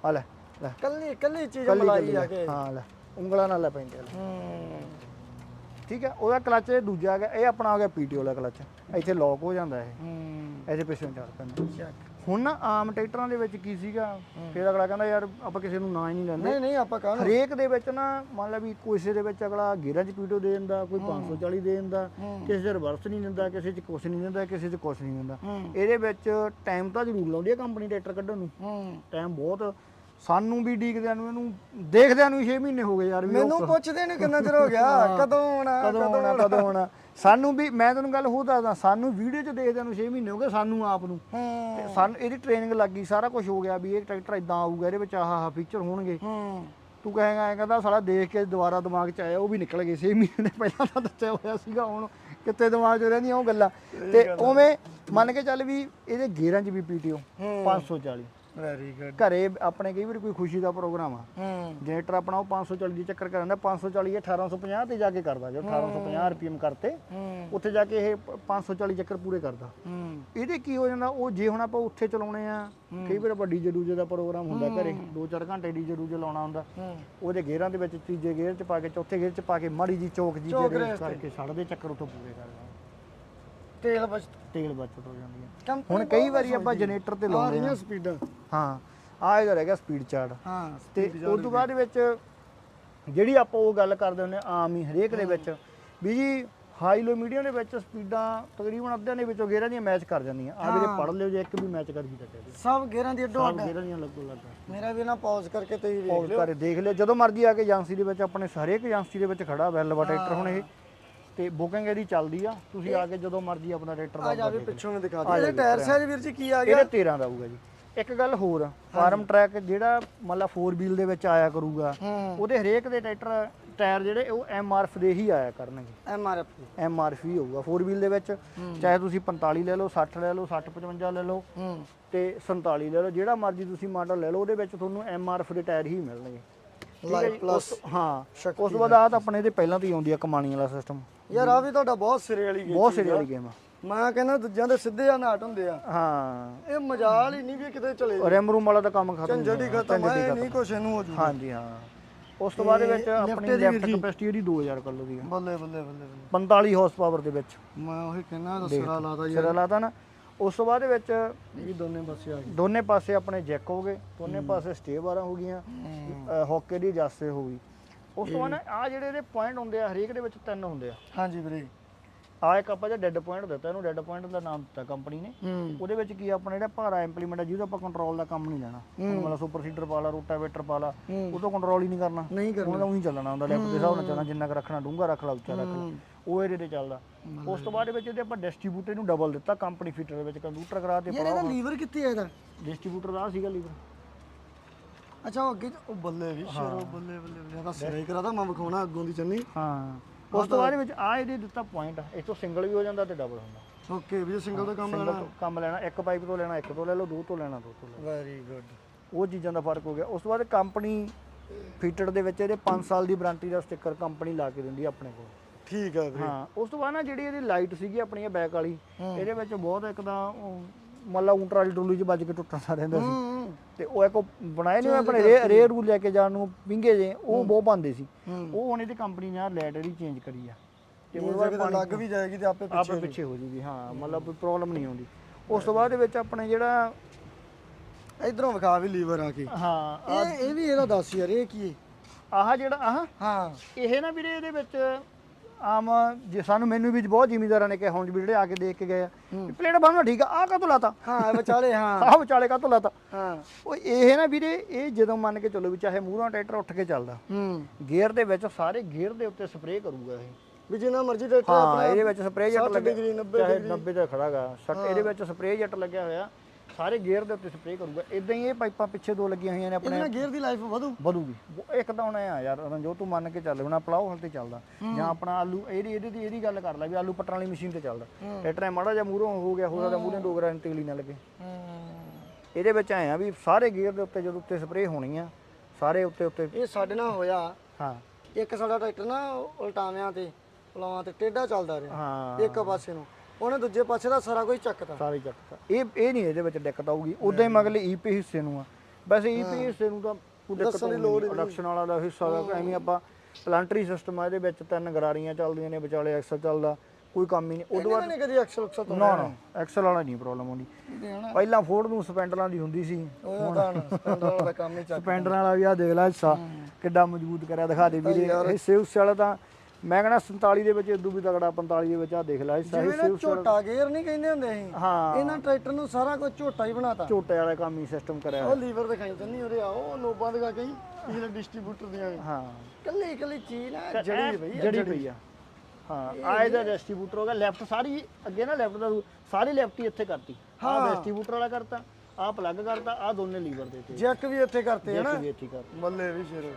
ਆ ਲੈ। ਲੈ। ਕੱਲੀ ਕੱਲੀ ਚੀਜ਼ ਕੱਲੀ ਮਲਾਈ ਆ ਕੇ। ਹਾਂ ਲੈ। ਉਂਗਲਾਂ ਨਾਲ ਲੈ ਪੈਂਦੇ ਆ ਲੈ। ਹੂੰ। ਠੀਕ ਹੈ ਉਹਦਾ ਕਲਚ ਦੂਜਾ ਹੈਗਾ ਇਹ ਆਪਣਾ ਆ ਗਿਆ ਪੀਟੀਓ ਵਾਲਾ ਕਲਚ। ਇੱਥੇ ਲੌਕ ਹੋ ਜਾਂਦਾ ਇਹ। ਹੂੰ। ਇਹਦੇ ਪਿੱਛੇ ਚੱਲ ਪੈਂਦਾ। ਚੱਕ। ਹੁਣ ਨਾ ਆਮ ਟਰੈਕਟਰਾਂ ਦੇ ਵਿੱਚ ਕੀ ਸੀਗਾ ਫਿਰ ਅਗਲਾ ਕਹਿੰਦਾ ਯਾਰ ਆਪਾਂ ਕਿਸੇ ਨੂੰ ਨਾ ਹੀ ਨਹੀਂ ਲੈਂਦੇ। ਨਹੀਂ ਨਹੀਂ ਆਪਾਂ ਕਾਹਨੂੰ? ਹਰੇਕ ਦੇ ਵਿੱਚ ਨਾ ਮੰਨ ਲਾ ਵੀ ਕਿਸੇ ਦੇ ਵਿੱਚ ਅਗਲਾ ਗੇਰਾਂ 'ਚ ਪੀਟੋ ਦੇ ਦਿੰਦਾ ਕੋਈ 540 ਦੇ ਦਿੰਦਾ ਕਿਸੇ 'ਚ ਰਿਵਰਸ ਨਹੀਂ ਦਿੰਦਾ ਕਿਸੇ 'ਚ ਕੁਛ ਨਹੀਂ ਦਿੰਦਾ ਕਿਸੇ 'ਚ ਕੁਛ ਨਹੀਂ ਦਿੰਦਾ। ਹੂੰ। ਇਹਦੇ ਵਿੱਚ ਟਾਈਮ ਤਾਂ ਜ਼ਰੂਰ ਲਾਉਂਦੀ ਹੈ ਕੰਪਨੀ ਟਰੈਕਟਰ ਕੱਢਣ ਨੂੰ। ਹੂੰ। ਟਾਈਮ ਬਹੁਤ ਸਾਨੂੰ ਵੀ ਡੀਕਦਿਆਂ ਨੂੰ ਇਹਨੂੰ ਦੇਖਦਿਆਂ ਨੂੰ 6 ਮਹੀਨੇ ਹੋ ਗਏ ਯਾਰ ਵੀ ਉਹ ਮੈਨੂੰ ਪੁੱਛਦੇ ਨੇ ਕਿੰਨਾ ਚਿਰ ਹੋ ਗਿਆ ਕਦੋਂ ਆਉਣਾ ਕਦੋਂ ਆਉਣਾ ਕਦੋਂ ਆਉਣਾ। ਸਾਨੂੰ ਵੀ ਮੈਂ ਤੈਨੂੰ ਗੱਲ ਹੋਰ ਦੱਸਦਾ ਸਾਨੂੰ ਵੀਡੀਓ 'ਚ ਦੇਖਦਿਆਂ ਨੂੰ 6 ਮਹੀਨੇ ਹੋ ਗਏ ਸਾਨੂੰ ਆਪ ਨੂੰ। ਤੇ ਸਾਨੂੰ ਇਹਦੀ ਟ੍ਰੇਨਿੰਗ ਲੱਗ ਸਾਰਾ ਕੁਝ ਹੋ ਗਿਆ ਵੀ ਇਹ ਟਰੈਕਟਰ ਇਦਾਂ ਆਊਗਾ ਇਹਦੇ ਵਿੱਚ ਆਹ ਆਹ ਫੀਚਰ ਹੋਣਗੇ। ਹੂੰ। ਤੂੰ ਕਹੇਗਾ ਐ ਕਹਿੰਦਾ ਸਾਲਾ ਦੇਖ ਕੇ ਦੁਬਾਰਾ ਦਿਮਾਗ 'ਚ ਆਇਆ ਉਹ ਵੀ ਨਿਕਲ ਗਏ 6 ਮਹੀਨੇ ਪਹਿਲਾਂ ਤਾਂ ਦੱਸਿਆ ਹੋਇਆ ਸੀਗਾ ਹੁਣ ਕਿੱਥੇ ਦਿਮਾਗ 'ਚ ਰਹਿੰਦੀਆਂ ਉਹ ਗੱਲਾਂ। ਤੇ ਉਵੇਂ ਮੰਨ ਕੇ ਚੱਲ ਵੀ ਇਹਦੇ ਗੇਅਰਾਂ 'ਚ ਵੀ ਪੀਟੀਓ 540 ਵੈਰੀ ਗੁੱਡ ਘਰੇ ਆਪਣੇ ਕਈ ਵਾਰ ਕੋਈ ਖੁਸ਼ੀ ਦਾ ਪ੍ਰੋਗਰਾਮ ਆ। ਹੂੰ। ਜਨਰੇਟਰ ਆਪਣਾ ਉਹ 540 ਦੀ ਚੱਕਰ ਕਰਦਾ 540 ਇਹ 1850 ਤੇ ਜਾ ਕੇ ਕਰਦਾ ਜੋ 1850 ਰੁਪਏ ਕਰਤੇ ਹੂੰ। ਉੱਥੇ ਜਾ ਕੇ ਇਹ 540 ਚੱਕਰ ਪੂਰੇ ਕਰਦਾ। ਹੂੰ। ਇਹਦੇ ਕੀ ਹੋ ਜਾਂਦਾ ਉਹ ਜੇ ਹੁਣ ਆਪਾਂ ਉੱਥੇ ਚਲਾਉਣੇ ਆ ਕਈ ਵਾਰ ਆਪਾਂ ਡੀਜੇ ਡੂਜੇ ਦਾ ਪ੍ਰੋਗਰਾਮ ਹੁੰਦਾ ਘਰੇ 2-4 ਘੰਟੇ ਡੀਜੇ ਡੂਜੇ ਲਾਉਣਾ ਹੁੰਦਾ। ਉਹਦੇ ਗੇਅਰਾਂ ਦੇ ਵਿੱਚ ਤੀਜੇ ਗੇਅਰ 'ਚ ਪਾ ਕੇ ਚੌਥੇ ਗੇਅਰ 'ਚ ਪਾ ਕੇ ਮਾੜੀ ਜੀ ਚੌਕ ਜੀ ਤੇ। ਕਰਕੇ ਛੱਡਦੇ ਚੱਕਰ ਉੱਥੋਂ ਪੂਰੇ ਕਰਦਾ। ਤੇਲ ਬਚ ਤੇਲ ਬਚਤ ਹੋ ਜਾਂਦੀ ਹੈ। ਕੰਪਨੀ ਹੁਣ ਕਈ ਵਾਰੀ ਆਪਾਂ ਜਨਰੇਟਰ ਤੇ ਲਾਉਂਦੇ ਆ ਰਹੀਆਂ ਸਪੀਡਾਂ। ਹਾਂ ਆ ਇਹਦਾ ਰਹਿ ਗਿਆ ਸਪੀਡ ਚਾਰਟ। ਹਾਂ ਤੇ ਉਸ ਤੋਂ ਬਾਅਦ ਵਿੱਚ ਜਿਹੜੀ ਆਪਾਂ ਉਹ ਗੱਲ ਕਰਦੇ ਹੁੰਦੇ ਆ ਆਮ ਹੀ ਹਰੇਕ ਦੇ ਵਿੱਚ ਵੀ ਜੀ ਹਾਈ ਲੋ ਮੀਡੀਅਮ ਦੇ ਵਿੱਚ ਸਪੀਡਾਂ ਤਕਰੀਬਨ ਅੱਧਿਆਂ ਦੇ ਵਿੱਚੋਂ ਗੇਅਰਾਂ ਦੀਆਂ ਮੈਚ ਕਰ ਜਾਂਦੀਆਂ। ਆ ਵੀਰੇ ਪੜ ਲਿਓ ਜੇ ਇੱਕ ਵੀ ਮੈਚ ਕਰ ਗਈ ਤਾਂ ਕਹਿ ਦਿਓ ਸਭ ਗੇਰਾਂ ਦੀ ਅੱਡੋ ਸਭ ਗੇਅਰਾਂ ਦੀਆਂ ਲੱਗੋ ਲੱਗਾ ਮੇਰਾ ਵੀ ਨਾ ਪੌਜ਼ ਕਰਕੇ ਤੇ ਹੀ ਵੇਖ ਪੌਜ਼ ਕਰੇ ਦੇਖ ਲਿਓ। ਜਦੋਂ ਮਰਜ਼ੀ ਆ ਕੇ ਏਜੰਸੀ ਦੇ ਵਿੱਚ ਆਪਣੇ ਹਰੇਕ ਏਜੰਸੀ ਦੇ ਵਿੱਚ ਖੜਾ ਵੈਲਵਾ ਟਰੈਕਟਰ ਹੁਣ ਇਹ ਤੇ ਬੁਕਿੰਗ ਇਹਦੀ ਚੱਲਦੀ ਆ ਤੁਸੀਂ ਆ ਕੇ ਜਦੋਂ ਮਰਜ਼ੀ ਆਪਣਾ ਟਰੈਕਟਰ ਆ ਦਾ ਜਾ ਵੀ ਪਿੱਛੋਂ ਵੀ ਦਿਖਾ ਦੇ ਇਹਦੇ ਟਾਇਰ ਸਾਈਜ਼ ਵੀਰ ਜੀ ਕੀ ਆ ਗਿਆ? ਇਹਦੇ 13 ਦਾ ਆਊਗਾ ਜੀ। ਇੱਕ ਗੱਲ ਹੋਰ ਫਾਰਮ ਟਰੈਕ ਜਿਹੜਾ ਮਤਲਬ 4 ਵੀਲ ਦੇ ਵਿੱਚ ਆਇਆ ਕਰੂਗਾ ਉਹਦੇ ਹਰੇਕ ਦੇ ਟਰੈਕਟਰ ਟਾਇਰ ਜਿਹੜੇ ਉਹ ਐਮਆਰਐਫ ਦੇ ਹੀ ਆਇਆ ਕਰਨਗੇ। ਐਮ ਆਰ ਐਫ ਐਮਆਰਐਫ ਹੀ ਹੋਊਗਾ 4 ਵੀਲ ਦੇ ਵਿੱਚ। ਚਾਹੇ ਤੁਸੀਂ 45 ਲੈ ਲਓ 60 ਲੈ ਲਓ 60 55 ਲੈ ਲਓ ਤੇ 47 ਲੈ ਲਓ ਜਿਹੜਾ ਮਰਜ਼ੀ ਤੁਸੀਂ ਮਾਡਲ ਲੈ ਲਓ ਉਹਦੇ ਵਿੱਚ ਤੁਹਾਨੂੰ ਐਮਆਰਐਫ ਦੇ ਟਾਇਰ ਹੀ ਮਿਲਣਗੇ। ਲਾਈਟ? ਪਲੱਸ ਹਾਂ ਉਸ ਤੋਂ ਬਾਅਦ ਆ ਤਾਂ ਆਪਣੇ ਇਹਦੇ ਪਹਿਲਾਂ ਤੋਂ ਹੀ ਆਉਂਦੀ ਆ ਕਮਾਣੀ ਵਾਲਾ ਸਿਸਟਮ ਯਾਰ ਆ ਵੀ ਤੁਹਾਡਾ ਬਹੁਤ ਸਿਰੇ ਵਾਲੀ ਗੇਮ ਬਹੁਤ ਸਿਰੇ ਵਾਲੀ ਗੇਮ ਆ। ਮੈਂ ਕਹਿੰਦਾ ਦੂਜਿਆਂ ਦੇ ਸਿੱਧੇ ਆ ਨਾਟ ਹੁੰਦੇ ਆ। ਹਾਂ। ਇਹ ਮਜਾਲ ਹੀ ਨਹੀਂ ਵੀ ਕਿਤੇ ਚਲੇ ਜਾਓ। ਰੈਮ ਰੂਮ ਵਾਲਾ ਤਾਂ ਕੰਮ ਖਤਮ ਝੰਜਟ ਹੀ ਖਤਮ ਹੈ ਨਹੀਂ ਕੁਛ ਇਹਨੂੰ ਹੋ ਜੂ ਹਾਂਜੀ ਹਾਂ। ਉਸ ਤੋਂ ਬਾਅਦ ਵਿੱਚ ਆਪਣੀ ਲੈਫਟ ਜੀ? ਕਪੈਸਿਟੀ ਇਹਦੀ 2000 ਕਿਲੋ ਦੀ ਹੈ ਬੱਲੇ ਬੱਲੇ ਬੱਲੇ ਬੱਲੇ। 45 ਹਾਰਸ ਪਾਵਰ ਦੇ ਵਿੱਚ। ਮੈਂ ਉਹੀ ਕਹਿਣਾ ਦਾ ਸਿਰਾ ਲਾਦਾ ਯਾਰ ਸਿਰਾ ਲਾਤਾ ਨਾ। ਉਸ ਤੋਂ ਬਾਅਦ ਵਿੱਚ ਇਹ ਦੋਨੇ ਪਾਸੇ ਆ ਗਏ। ਦੋਨੇ ਪਾਸੇ ਆਪਣੇ ਜੈਕ ਹੋ ਗਏ ਦੋਨੇ ਪਾਸੇ ਸਟੇ ਬਾਰਾਂ ਹੋ ਗਈਆਂ। ਹੋਕੇ ਦੀ ਜਾਸੇ ਹੋ ਗਈ। ਉਸ ਤੋਂ ਬਾਅਦ ਆ ਜਿਹੜੇ ਇਹਦੇ ਪੁਆਇੰਟ ਹੁੰਦੇ ਆ ਹਰੇਕ ਦੇ ਵਿੱਚ ਤਿੰਨ ਹੁੰਦੇ ਆ। ਹਾਂਜੀ ਵੀਰੇ। ਆ ਇੱਕ ਆਪਾਂ ਜਿਹੜਾ ਡੈੱਡ ਪੁਆਇੰਟ ਦਿੱਤਾ ਇਹਨੂੰ ਡੈੱਡ ਪੁਆਇੰਟ ਦਾ ਨਾਮ ਦਿੱਤਾ ਕੰਪਨੀ ਨੇ। ਹੂੰ। ਉਹਦੇ ਵਿੱਚ ਕੀ ਆਪਣਾ ਜਿਹੜਾ ਭਾਰਾ ਇੰਪਲੀਮੈਂਟ ਆ ਜਿਹਦਾ ਆਪਾਂ ਕੰਟਰੋਲ ਦਾ ਕੰਮ ਨਹੀਂ ਲੈਣਾ। ਮਤਲਬ ਸੁਪਰ ਸੀਡਰ ਪਾ ਲਾ ਰੋਟਾਵੇਟਰ ਪਾ ਲਾ ਉਹ ਤੋਂ ਕੰਟਰੋਲ ਹੀ ਨਹੀਂ ਕਰਨਾ। ਉਹਦਾ ਉਹੀ ਚੱਲਣਾ ਹੁੰਦਾ ਲੈਫਟ ਦੇ ਹਿਸਾਬ ਨਾਲ ਚੱਲਣਾ ਜਿੰਨਾ ਕੁ ਰੱਖਣਾ ਡੂੰਘਾ ਰੱਖ ਲਾ ਉੱਚਾ ਰੱਖ ਲਾ। ਉਹ ਇਹਦੇ ਤੇ ਚੱਲਦਾ। ਉਸ ਤੋਂ ਬਾਅਦ ਵਿੱਚ ਇਹਦੇ ਆਪਾਂ ਡਿਸਟ੍ਰੀਬਿਊਟਰ ਨੂੰ ਡਬਲ ਦਿੱਤਾ ਕੰਪਨੀ ਫੀਟਰ ਦੇ ਵਿੱਚ ਕੰਪਿਊਟਰ ਕਰਾ ਤੇ ਯਾਰ ਇਹਦਾ ਲੀਵਰ ਕਿੱਥੇ ਹੈ ਇਹਦਾ? ਡਿਸਟ੍ਰੀਬਿਊਟਰ ਦਾ ਸੀਗਾ ਲੀਵਰ ਅੱਛਾ ਉਹ ਅੱਗੇ ਉਹ ਬੱਲੇ ਵੀ ਸ਼ੇਰੋ ਬੱਲੇ ਬੱਲੇ ਬੱਲੇ। ਇਹਦਾ ਸਿਰਾ ਕਰਾਦਾ ਮੈਂ ਵਿਖਾਉਣਾ ਅੱਗੋਂ ਦੀ ਚੰਨੀ। ਹਾਂ। ਉਸ ਤੋਂ ਬਾਅਦ ਵਿੱਚ ਆ ਇਹਦੇ ਦਿੱਤਾ ਪੁਆਇੰਟ ਇਸ ਤੋਂ ਸਿੰਗਲ ਵੀ ਹੋ ਜਾਂਦਾ ਤੇ ਡਬਲ ਹੁੰਦਾ। ਓਕੇ ਵੀ ਸਿੰਗਲ ਦਾ ਕੰਮ ਲੈਣਾ। ਤੋਂ ਕੰਮ ਲੈਣਾ ਇੱਕ ਪਾਈਪ ਤੋਂ ਲੈਣਾ ਇੱਕ ਤੋਂ ਲੈ ਲਓ ਦੋ ਤੋਂ ਲੈਣਾ ਦੋ ਤੋਂ ਲੈ ਵੈਰੀ ਗੁੱਡ ਉਹ ਚੀਜ਼ਾਂ ਦਾ ਫ਼ਰਕ ਹੋ ਗਿਆ। ਉਸ ਤੋਂ ਬਾਅਦ ਕੰਪਨੀ ਫੀਟਡ ਦੇ ਵਿੱਚ ਇਹਦੇ 5 ਸਾਲ ਦੀ ਵਾਰੰਟੀ ਦਾ ਸਟicker ਕੰਪਨੀ ਲਾ ਕੇ ਦਿੰਦੀ ਆਪਣੇ ਕੋਲ। ਠੀਕ ਹੈ ਵੀਰੇ। ਹਾਂ ਉਸ ਤੋਂ ਬਾਅਦ ਨਾ ਜਿਹੜੀ ਇਹਦੀ ਲਾਈਟ ਸੀਗੀ ਆਪਣੀ ਇਹ ਬੈਕ ਵਾਲੀ ਇਹਦੇ ਵਿੱਚ ਬਹੁਤ ਇੱਕ ਤਾਂ ਉਹ ਮੱਲਾ ਉਂਟਰ ਵਾਲੀ ਟੋਲੀ 'ਚ ਵੱਜ ਕੇ ਟੁੱਟਣ ਸਾ ਰਹਿੰਦਾ ਸੀ। ਹੂੰ ਤੇ ਉਹ ਇੱਕ ਉਹ ਬਣਾਏ ਨਹੀਂ ਆਪਣੇ ਰੇ ਰੇ ਰੂ ਲੈ ਕੇ ਜਾਣ ਨੂੰ ਪਿੰਗੇ ਜੇ ਉਹ ਬਹੁਤ ਪਾਉਂਦੇ ਸੀ। ਹੂੰ। ਉਹ ਹੁਣ ਇਹਦੀ ਕੰਪਨੀ ਨੇ ਇਹਦੀ ਚੇਂਜ ਕਰੀ ਆ। ਤੇ ਉਹਦੇ ਬਾਅਦ ਲੱਗ ਵੀ ਜਾਏਗੀ ਤੇ ਆਪੇ ਆਪੇ ਪਿੱਛੇ ਹੋ ਜੂਗੀ ਹਾਂ ਮਤਲਬ ਕੋਈ ਪ੍ਰੋਬਲਮ ਨਹੀਂ ਆਉਂਦੀ। ਉਸ ਤੋਂ ਬਾਅਦ ਦੇ ਵਿੱਚ ਆਪਣੇ ਜਿਹੜਾ ਇਧਰੋਂ ਵਿਖਾ ਵੀ ਲੀਵਰ ਆ ਕੇ। ਹਾਂ ਇਹ ਇਹ ਵੀ ਇਹਦਾ ਦੱਸ ਯਾਰ ਇਹ ਕੀ ਹੈ ਆਹ ਜਿਹੜਾ ਆਹ? ਹਾਂ। ਇਹ ਨਾ ਵੀਰੇ ਇਹਦੇ ਵਿੱਚ ਆਮ ਜੇ ਸਾਨੂੰ ਮੈਨੂੰ ਵੀ ਬਹੁਤ ਜ਼ਿਮੀਦਾਰਾਂ ਨੇ ਕਿਹਾ ਹੁਣ ਵੀ ਜਿਹੜੇ ਆ ਕੇ ਦੇਖ ਕੇ ਗਏ ਆ ਵੀ ਪਲੇਟ ਬੰਨਣਾ ਠੀਕ ਆ ਆਹ ਕਾਹਤੋਂ ਲਾਤਾ? ਹਾਂ ਵਿਚਾਲੇ ਹਾਂ। ਆਹ ਵਿਚਾਲੇ ਕਾਹਤੋਂ ਲਾਤਾ? ਹਾਂ। ਉਹ ਇਹ ਨਾ ਵੀਰੇ ਇਹ ਜਦੋਂ ਮੰਨ ਕੇ ਚੱਲੋ ਵੀ ਚਾਹੇ ਮੂਹਰਾਂ ਟਰੈਕਟਰ ਉੱਠ ਕੇ ਚੱਲਦਾ ਹੂੰ। ਗੇਅਰ ਦੇ ਵਿੱਚ ਸਾਰੇ ਗੇਅਰ ਦੇ ਉੱਤੇ ਸਪਰੇਅ ਕਰੂਗਾ ਇਹ। ਵੀ ਜਿੰਨਾ ਮਰਜ਼ੀ ਟਰੈਕਟਰ ਹਾਂ ਇਹਦੇ ਵਿੱਚ ਸਪਰੇਅ ਜੱਟ 60 ਲੱਗਿਆ। ਡਿਗਰੀ 90 ਚਾਹੇ 90 ਤੇ ਖੜਾਗਾ 60 ਇਹਦੇ ਵਿੱਚ ਸਪਰੇਅ ਜੱਟ ਲੱਗਿਆ ਹੋਇਆ। ਸਾਰੇ ਗੇਅਰ ਦੇ ਉੱਤੇ ਸਪਰੇਅ ਕਰੂਗਾ। ਇਦਾਂ ਹੀ ਇਹ ਪਾਈਪਾਂ ਪਿੱਛੇ ਦੋ ਲੱਗੀਆਂ ਹੋਈਆਂ ਨੇ ਆਪਣੇ। ਇਹਦੇ ਨਾਲ ਗੇਅਰ ਦੀ ਲਾਈਫ ਵਧੂ। ਵਧੂਗੀ। ਇੱਕ ਤਾਂ ਹੁਣ ਆ ਯਾਰ ਰਣਜੋਤ ਤੂੰ ਮੰਨ ਕੇ ਚੱਲ ਹੁਣ ਪਲਾਓ ਹਲ ਤੇ ਚੱਲਦਾ। ਜਾਂ ਆਪਣਾ ਆਲੂ ਇਹਦੀ ਇਹਦੀ ਦੀ ਇਹਦੀ ਗੱਲ ਕਰ ਲੈ ਵੀ ਆਲੂ ਪੱਟਣ ਵਾਲੀ ਮਸ਼ੀਨ ਤੇ ਚੱਲਦਾ। ਟਰੈਕਟਰ ਮਾੜਾ ਜਿਹਾ ਮੂਹਰੋਂ ਹੋ ਗਿਆ ਹੋ ਸਕਦਾ ਮੂਹਰੇ ਦੋ ਗਰਾਂ ਤੇਲੀ ਨਾ ਲੱਗੇ। ਇਹਦੇ ਵਿੱਚ ਐ ਆ ਵੀ ਸਾਰੇ ਗੇਅਰ ਦੇ ਉੱਤੇ ਜਦੋਂ ਉੱਤੇ ਸਪਰੇਅ ਹੋਣੀ ਆ ਸਾਰੇ ਉੱਤੇ ਉੱਤੇ। ਇਹ ਸਾਡੇ ਨਾਲ ਹੋਇਆ। ਹਾਂ। ਇੱਕ ਸਾਡਾ ਟਰੈਕਟਰ ਨਾ ਉਲਟਾਵਿਆਂ ਤੇ ਪਲਾਵਾਂ ਤੇ ਟੇਢਾ ਚੱਲਦਾ ਰਿਹਾ। ਇੱਕ ਪਾਸੇ ਨੂੰ। ਉਹਨੇ ਦੂਜੇ ਪਾਸੇ ਦਾ ਸਾਰਾ ਕੁਝ ਚੱਕਤਾ। ਸਾਰੇ ਚੱਕਤਾ। ਇਹ ਇਹ ਨਹੀਂ ਇਹਦੇ ਵਿੱਚ ਦਿੱਕਤ ਆਊਗੀ। ਉਦਾਂ ਹੀ ਮਗਲੇ ਈਪੀ ਹਿੱਸੇ ਨੂੰ ਆ। ਵੈਸੇ ਈਪੀ ਹਿੱਸੇ ਨੂੰ ਤਾਂ ਕੋਈ ਦਿੱਕਤ ਨਹੀਂ। ਪ੍ਰੋਡਕਸ਼ਨ ਵਾਲਾ ਦਾ ਹਿੱਸਾ ਦਾ ਐਵੇਂ ਆਪਾਂ ਪਲਾਂਟਰੀ ਸਿਸਟਮ ਆ ਇਹਦੇ ਵਿੱਚ ਤਿੰਨ ਗਰਾਰੀਆਂ ਚੱਲਦੀਆਂ ਨੇ ਵਿਚਾਲੇ ਐਕਸਲ ਚੱਲਦਾ ਕੋਈ ਕੰਮ ਹੀ ਨਹੀਂ। ਉਦੋਂ ਉਹਦੇ ਨੇ ਕਦੀ ਐਕਸਲ ਉਕਸਲ ਤੋਂ ਨਾ ਨਾ ਐਕਸਲ ਵਾਲਾ ਨਹੀਂ ਪ੍ਰੋਬਲਮ ਹਨਾ। ਪਹਿਲਾਂ ਫੋਰਡ ਨੂੰ ਸਪੈਂਡਰਾਂ ਦੀ ਹੁੰਦੀ ਸੀ। ਉਹ ਤਾਂ ਸਪੈਂਡਰ ਵਾਲਾ ਦਾ ਕੰਮ ਹੀ ਚੱਕ ਸਪੈਂਡਰਾਂ ਵਾਲਾ ਵੀ ਆ ਦੇਖ ਲੈ ਹਿੱਸਾ ਕਿੱਡਾ ਮਜ਼ਬੂਤ ਕਰਿਆ ਦਿਖਾ ਦੇ ਵੀਰੇ। ਹਿੱਸੇ ਉਸ ਵਾਲਾ ਤਾਂ ਮੈਂ ਕਹਿੰਦਾ 47 ਦੇ ਵਿੱਚ ਇਦੋਂ ਵੀ ਤਗੜਾ 45 ਦੇ ਵਿੱਚ ਆ ਦੇਖ ਲੈ ਹਿੱਸਾ ਜਿਵੇਂ ਨਾ ਝੋਟਾ ਗੇਅਰ ਨਹੀਂ ਕਹਿੰਦੇ ਹੁੰਦੇ ਅਸੀਂ। ਹਾਂ। ਇਹਨਾਂ ਟਰੈਕਟਰ ਨੂੰ ਸਾਰਾ ਕੁਝ ਝੋਟਾ ਹੀ ਬਣਾਤਾ। ਝੋਟੇ ਵਾਲਾ ਕੰਮ ਹੀ ਸਿਸਟਮ ਕਰਿਆ ਉਹ ਲੀਵਰ ਦਿਖਾਈ ਚੰਨੀ ਉਰੇ ਆਓ ਨੋਬਾਂ ਦਿਖਾ ਕੇ ਪਿਛਲੇ ਡਿਸਟ੍ਰੀਬਿਊਟਰ ਦੀਆਂ ਹਾਂ। ਕੱਲੀ ਕੱਲੀ ਚੀਜ਼ ਨਾ ਜੜੀ ਪਈ ਆ ਜੜੀ ਪਈ ਆ। ਹਾਂ ਆ ਇਹਦਾ ਡਿਸਟ੍ਰੀਬਿਊਟਰ ਹੋ ਗਿਆ ਲੈਫਟ ਸਾਰੀ ਅੱਗੇ ਨਾ ਲੈਫਟ ਦਾ ਸਾਰੀ ਲੈਫਟ ਹੀ ਇੱਥੇ ਕਰਤੀ। ਆ ਡਿਸਟ੍ਰੀਬਿਊਟਰ ਵਾਲਾ ਕਰਤਾ ਆ ਪਲੱਗ ਕਰਤਾ ਆ ਦੋਨੇ ਲੀਵਰ ਦੇ ਤੇ। ਜੈਕ ਵੀ ਇੱਥੇ ਕਰਤੇ ਹਨਾ ਵੀ ਇੱਥੇ ਕਰਤਾ। ਮੱਲੇ ਵੀ ਸ਼ੇਰੋ।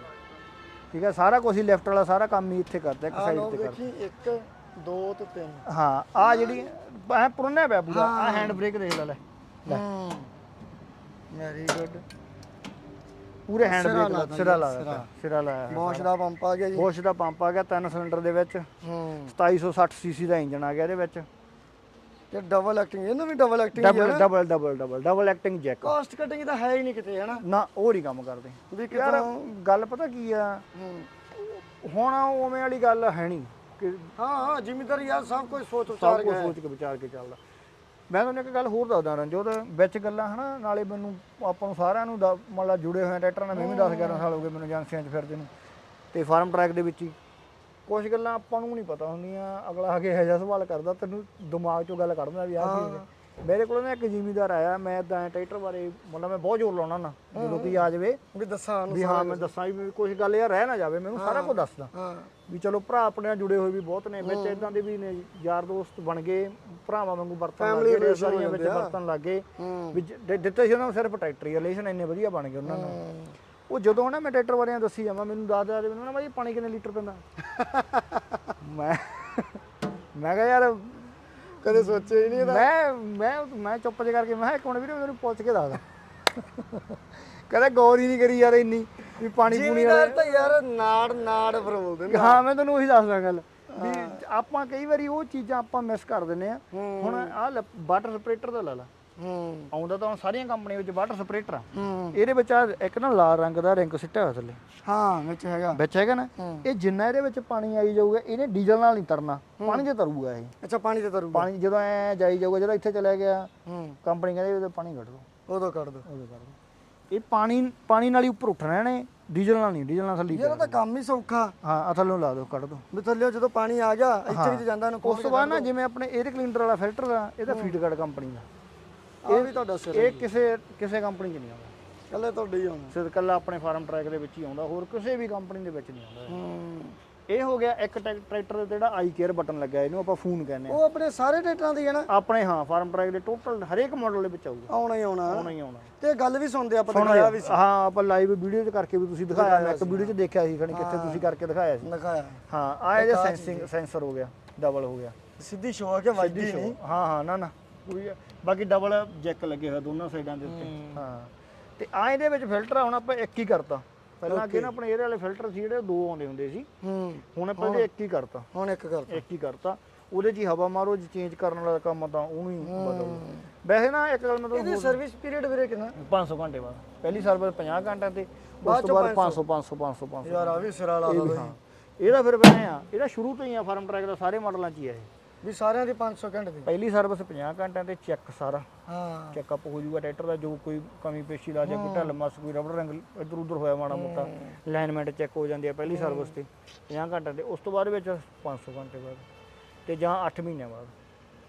ਠੀਕ ਹੈ ਸਾਰਾ ਕੁਝ ਹੀ ਲੈਫਟ ਵਾਲਾ ਸਾਰਾ ਕੰਮ ਹੀ ਇੱਥੇ ਕਰਤਾ ਇੱਕ ਸਾਈਡ ਲੋ ਤੇ ਕਰਤਾ ਦੇਖੀ 1 2 ਤੇ 3 ਹਾਂ ਆ ਜਿਹੜੀ ਐ ਪੁਰਨਾ ਪਿਆ ਪੂਰਾ ਆ ਹੈਂਡ ਬ੍ਰੇਕ ਦੇਖ ਲੈ ਲੈ। ਹੂੰ। ਵੈਰੀ ਗੁੱਡ ਪੂਰੇ ਹੈਂਡ ਬ੍ਰੇਕ ਲਾ ਸਿਰਾ। ਲਾਇਆ ਸਿਰਾ ਲਾਇਆ ਬੋਸ਼ ਦਾ ਪੰਪ ਆ ਗਿਆ ਜੀ। ਬੋਸ਼ ਦਾ ਪੰਪ ਆ ਗਿਆ ਤਿੰਨ ਸਿਲੰਡਰ ਦੇ ਵਿੱਚ। ਹੂੰ। 2760 ਸੀਸੀ ਦਾ ਇੰਜਨ ਆ ਗਿਆ ਇਹਦੇ ਵਿੱਚ। ਤੇ ਡਬਲ ਐਕਟਿੰਗ ਇਹਨੂੰ ਵੀ double acting double double double double double acting jack cast cutting ਤਾਂ ਹੈ ਹੀ ਨਹੀਂ ਕਿਤੇ ਹਨਾ? ਨਾ ਉਹ ਨਹੀਂ ਕੰਮ ਕਰਦੇ। ਵੀ ਯਾਰ ਕਿਤੋਂ ਗੱਲ ਪਤਾ ਕੀ ਆ? ਹੂੰ। ਹੁਣ ਉਵੇਂ ਵਾਲੀ ਗੱਲ ਹੈ ਨਹੀਂ ਕਿ ਹਾਂ ਹਾਂ ਜ਼ਿਮੀਦਾਰ ਯਾਰ ਸਭ ਕੁਝ ਸੋਚ ਸਭ ਵਿਚਾਰ ਕੁਝ ਕੇ ਸੋਚ ਕੇ ਵਿਚਾਰ ਕੇ ਚੱਲਦਾ। ਮੈਂ ਤੁਹਾਨੂੰ ਇੱਕ ਗੱਲ ਹੋਰ ਦੱਸਦਾ ਰਣਜੋਤ ਵਿੱਚ ਗੱਲਾਂ ਹਨਾ? ਨਾਲੇ ਮੈਨੂੰ ਆਪਾਂ ਨੂੰ ਸਾਰਿਆਂ ਨੂੰ ਦ- ਲਾ ਜੁੜੇ ਹੋਏ ਟਰੈਕਟਰਾਂ ਨਾਲ ਮੈਂ ਵੀ 10 11 ਸਾਲ ਹੋ ਗਏ ਮੈਨੂੰ ਏਜੰਸੀਆਂ 'ਚ ਫਿਰਦੇ ਨੂੰ। ਤੇ ਫਾਰਮ ਟਰੈਕ ਦੇ ਵਿੱਚ ਹੀ ਕੁਝ ਗੱਲਾਂ ਆਪਾਂ ਨੂੰ ਨਹੀਂ ਪਤਾ ਹੁੰਦੀਆਂ। ਅਗਲਾ ਆ ਕੇ ਇਹੋ ਜਿਹਾ ਸਵਾਲ ਕਰਦਾ ਤੈਨੂੰ ਦਿਮਾਗ 'ਚੋਂ ਗੱਲ ਕੱਢ ਦਿੰਦਾ ਵੀ ਆਹ ਕੀ ਹੈ। ਮੇਰੇ ਕੋਲ ਨਾ ਇੱਕ ਜ਼ਿਮੀਦਾਰ ਆਇਆ ਮੈਂ ਤਾਂ ਟਰੈਕਟਰ ਬਾਰੇ ਮਤਲਬ ਮੈਂ ਬਹੁਤ ਜ਼ੋਰ ਲਾਉਣਾ ਨਾ ਜਦੋਂ ਕੋਈ ਆ ਜਾਵੇ। ਵੀ ਦੱਸਾਂ ਵੀ ਹਾਂ ਮੈਂ ਦੱਸਾਂ ਵੀ ਕੁਝ ਗੱਲ ਯਾਰ ਰਹਿ ਨਾ ਜਾਵੇ ਮੈਨੂੰ ਸਾਰਾ ਕੁਝ ਦੱਸਦਾ। ਵੀ ਚਲੋ ਭਰਾ ਆਪਣੇ ਨਾਲ ਜੁੜੇ ਹੋਏ ਵੀ ਬਹੁਤ ਨੇ ਵਿੱਚ ਇਦਾਂ ਦੇ ਵੀ ਨੇ ਯਾਰ ਦੋਸਤ ਬਣ ਗਏ ਭਰਾਵਾਂ ਵਾਂਗੂ ਵਰਤਣ ਲੱਗ ਗਏ ਸਾਰੀਆਂ ਵਿੱਚ ਵਰਤਣ ਲੱਗ ਵੀ ਦਿੱਤੇ ਸੀ ਉਹਨਾਂ ਨੂੰ ਸਿਰਫ ਟਰੈਕਟਰ ਰਿਲੇਸ਼ਨ ਇੰਨੇ ਵਧੀਆ ਬਣ ਗਏ ਉਹਨਾਂ ਨੂੰ। ਉਹ ਜਦੋਂ ਨਾ ਮੈਂ ਟਰੈਕਟਰ ਬਾਰੇ ਦੱਸੀ ਜਾਵਾਂ ਮੈਨੂੰ ਦੱਸ ਦੱਸ ਮੈਨੂੰ ਨਾ ਬਾਈ ਪਾਣੀ ਕਿੰਨੇ ਲੀਟਰ ਪੈਂਦਾ? ਮੈਂ ਮੈਂ ਕਿਹਾ ਯਾਰ ਕਦੇ ਸੋਚਿਆ ਹੀ ਨਹੀਂ ਮੈਂ ਮੈਂ ਮੈਂ ਚੁੱਪ ਜੇ ਕਰਕੇ ਮੈਂ ਇੱਕ ਮਿੰਟ ਵੀਰੇ ਮੈਨੂੰ ਪੁੱਛ ਕੇ ਦੱਸ ਕਦੇ ਗੌਰ ਹੀ ਨਹੀਂ ਕਰੀ ਯਾਰ ਇੰਨੀ ਵੀ ਪਾਣੀ ਪੂਣੀ ਜ਼ਿਮੀਦਾਰ ਤਾਂ ਯਾਰ ਨਾੜ ਨਾੜ ਫਰੋਲਦੇ ਨੇ ਹਾਂ ਮੈਂ ਤੈਨੂੰ ਉਹੀ ਦੱਸਦਾ ਗੱਲ ਵੀ ਆਪਾਂ ਕਈ ਵਾਰੀ ਉਹ ਚੀਜ਼ਾਂ ਆਪਾਂ ਮਿਸ ਕਰ ਦਿੰਨੇ ਆ। ਹੁਣ ਆਹ ਵਾਟਰ ਸਪਰੇਟਰ ਦਾ ਲਾ ਲਾ। ਹੂੰ। ਆਉਂਦਾ ਤਾਂ ਸਾਰੀਆਂ ਕੰਪਨੀਆਂ ਵਿੱਚ ਵਾਟਰ ਸਪਰੇਟਰ। ਆ ਹੂੰ। ਇਹਦੇ ਵਿੱਚ ਆ ਇੱਕ ਨਾ ਲਾਲ ਰੰਗ ਦਾ ਰਿੰਗ ਸਿੱਟਿਆ ਹੋਇਆ ਥੱਲੇ। ਹਾਂ ਵਿੱਚ ਹੈਗਾ। ਵਿੱਚ ਹੈਗਾ ਨਾ। ਇਹ ਜਿੰਨਾ ਇਹਦੇ ਵਿੱਚ ਪਾਣੀ ਆਈ ਜਾਊਗਾ ਇਹਨੇ ਡੀਜ਼ਲ ਨਾਲ ਨਹੀਂ ਤਰਨਾ। ਪਾਣੀ ਦੇ ਤਰੂਗਾ ਇਹ। ਅੱਛਾ ਪਾਣੀ ਤੇ ਤਰੂਗਾ। ਪਾਣੀ ਜਦੋਂ ਐ ਜਾਈ ਜਾਊਗਾ ਜਦੋਂ ਇੱਥੇ ਚਲਾ ਗਿਆ ਹੂੰ। ਕੰਪਨੀ ਕਹਿੰਦੀ ਇਹਦੇ ਪਾਣੀ ਕੱਢ ਦੋ। ਉਦੋਂ ਕੱਢ ਦੋ। ਉਹਦੇ ਕੱਢ ਦੋ। ਇਹ ਪਾਣੀ ਪਾਣੀ ਨਾਲ ਹੀ ਉੱਪਰ ਉੱਠਣਾ ਇਹਨੇ। ਡੀਜ਼ਲ ਨਾਲ ਨਹੀਂ ਡੀਜ਼ਲ ਨਾਲ ਥੱਲੇ ਹੀ ਯਾਰ ਇਹ ਤਾਂ ਕੰਮ ਹੀ ਸੌਖਾ। ਹਾਂ ਆ ਥੱਲੋਂ ਲਾ ਦਿਓ ਕੱਢ ਦੋ। ਵੀ ਥੱਲੇ ਜਦੋਂ ਪਾਣੀ ਆ ਗਿਆ ਇੱਥੇ ਵਿੱਚ ਜਾਂਦਾ ਇਹਨੂੰ ਉਸ ਤੋਂ ਬਾਅਦ ਨਾ ਜਿਵੇਂ ਆਪਣੇ 에ਅਰ ਕਲੀਨਰ ਵਾਲਾ ਫਿਲਟਰ ਆ ਇਹਦਾ ਫੀਡਗਾਰਡ ਕੰਪਨੀ ਦਾ। ਇਹ ਵੀ ਤੁਹਾਡਾ ਸਿਰ ਇਹ ਕਿਸੇ ਕਿਸੇ ਕੰਪਨੀ 'ਚ ਨਹੀਂ ਆਉਂਦਾ। ਕੱਲੇ ਤੁਹਾਡੇ ਹੀ ਆਉਣਾ ਸਿਰਫ ਕੱਲਾ ਆਪਣੇ ਫਾਰਮ ਟਰੈਕ ਦੇ ਵਿੱਚ ਹੀ ਆਉਂਦਾ ਹੋਰ ਕਿਸੇ ਵੀ ਕੰਪਨੀ ਦੇ ਵਿੱਚ ਨਹੀਂ ਆਉਂਦਾ ਹੂੰ। ਇਹ ਹੋ ਗਿਆ ਇੱਕ ਟਰੈਕ- ਟਰੈਕਟਰ ਦੇ ਜਿਹੜਾ ਆਈ ਕੇਅਰ ਬਟਨ ਲੱਗਾ ਇਹਨੂੰ ਆਪਾਂ ਫੋਨ ਕਹਿੰਦੇ ਆ ਉਹ ਆਪਣੇ ਸਾਰੇ ਟਰੈਕਟਰਾਂ ਦੀ ਹੈ ਨਾ? ਆਪਣੇ ਹਾਂ ਫਾਰਮ ਟਰੈਕ ਦੇ ਟੋਟਲ ਹਰੇਕ ਮਾਡਲ ਦੇ ਵਿੱਚ ਆਊਗਾ। ਆਉਣਾ ਹੀ ਆਉਣਾ। ਆਉਣਾ ਹੀ ਆਉਣਾ। ਤੇ ਗੱਲ ਵੀ ਸੁਣਦੇ ਆਪਾਂ ਦਿਖਾਇਆ ਵੀ ਹਾਂ ਆਪਾਂ ਲਾਈਵ ਵੀਡੀਓ 'ਚ ਕਰਕੇ ਵੀ ਤੁਸੀਂ ਦਿਖਾਇਆ ਮੈਂ ਇੱਕ ਵੀਡੀਓ 'ਚ ਦੇਖਿਆ ਸੀ ਖਣੀ ਕਿੱਥੇ ਤੁਸੀਂ ਕਰਕੇ ਦਿਖਾਇਆ ਸੀ। ਦਿਖਾਇਆ। ਹਾਂ ਆ ਇਹਦਾ ਸੈਂਸਿੰਗ ਸੈਂਸਰ ਹੋ ਗਿਆ ਡਬਲ ਹੋ ਗਿਆ। ਸਿੱਧੀ ਸ਼ੋਅ ਕੇ ਵੱਜਦੀ ਨਹੀਂ? ਹਾਂ ਹਾਂ ਨਾ ਨਾ। ਪੂਰੀ ਆ। ਬਾਕੀ ਡਬਲ ਜੈਕ ਲੱਗੇ ਹੋਏ ਦੋਨਾਂ ਸਾਈਡਾਂ ਦੇ ਉੱਤੇ। ਹਾਂ। ਤੇ ਆ ਇਹਦੇ ਵਿੱਚ ਫਿਲਟਰ ਆ ਹੁਣ ਆਪਾਂ ਇੱਕ ਹੀ ਕਰਤਾ। ਪਹਿਲਾਂ ਅੱਗੇ ਨਾ ਆਪਣੇ ਇਹਦੇ ਵਾਲੇ ਫਿਲਟਰ ਸੀ ਜਿਹੜੇ ਦੋ ਆਉਂਦੇ ਹੁੰਦੇ ਸੀ। ਹੂੰ। ਹੁਣ ਆਪਾਂ ਇਹਦੇ ਇੱਕ ਹੀ ਕਰਤਾ। ਹੁਣ ਇੱਕ ਕਰ ਇੱਕ ਹੀ ਕਰਤਾ। ਉਹਦੇ 'ਚ ਹਵਾ ਮਾਰੋ ਜੇ ਚੇਂਜ ਕਰਨ ਵਾਲਾ ਕੰਮ ਤਾਂ ਉਹਨੂੰ ਹੀ ਬਦਲੋ ਵੈਸੇ ਨਾ ਇੱਕ ਗੱਲ ਮੈਂ ਤੁਹਾਨੂੰ ਇਹਦੀ ਸਰਵਿਸ ਪੀਰੀਅਡ ਵੀਰੇ ਕਿੰਨਾ? 500 ਘੰਟੇ ਬਾਅਦ। ਪਹਿਲੀ ਸਰਵਿਸ 50 ਘੰਟਿਆਂ ਤੇ ਉਸ ਤੋਂ ਬਾਅਦ 500 500 500 500 ਯਾਰ ਆ ਵੀ ਸਿਰਾ ਲਾ ਦੋ ਹਾਂ। ਇਹਦਾ ਫਿਰ ਬਣਿਆ ਆ ਇਹਦਾ ਸ਼ੁਰੂ ਤੋਂ ਹੀ ਆ ਫਾਰਮ ਟਰੈਕ ਦਾ ਸਾਰੇ ਮਾਡਲਾਂ 'ਚ ਹੀ ਆ ਇਹ। ਵੀ ਸਾਰਿਆਂ ਦੀ 500 ਘੰਟੇ ਦੀ। ਪਹਿਲੀ ਸਰਵਿਸ 50 ਘੰਟਿਆਂ ਤੇ ਚੈੱਕ ਸਾਰਾ। ਹਾਂ। ਚੈੱਕਅਪ ਹੋ ਜਾਊਗਾ ਟਰੈਕਟਰ ਦਾ ਜੋ ਕੋਈ ਕਮੀ ਪੇਸ਼ੀ ਲਾ ਜਾਂ ਕੋਈ ਢਿੱਲ ਮਸ ਕੋਈ ਰਬੜ ਰੰਗ ਇਧਰ ਉਧਰ ਹੋਇਆ ਮਾੜਾ ਮੋਟਾ ਅਲਾਈਨਮੈਂਟ ਚੈੱਕ ਹੋ ਜਾਂਦੀ ਹੈ ਪਹਿਲੀ ਸਰਵਿਸ ਤੇ 50 ਘੰਟੇ ਤੇ। ਉਸ ਤੋਂ ਬਾਅਦ ਵਿੱਚ 500 ਘੰਟੇ ਬਾਅਦ ਤੇ ਜਾਂ 8 ਮਹੀਨਿਆਂ ਬਾਅਦ।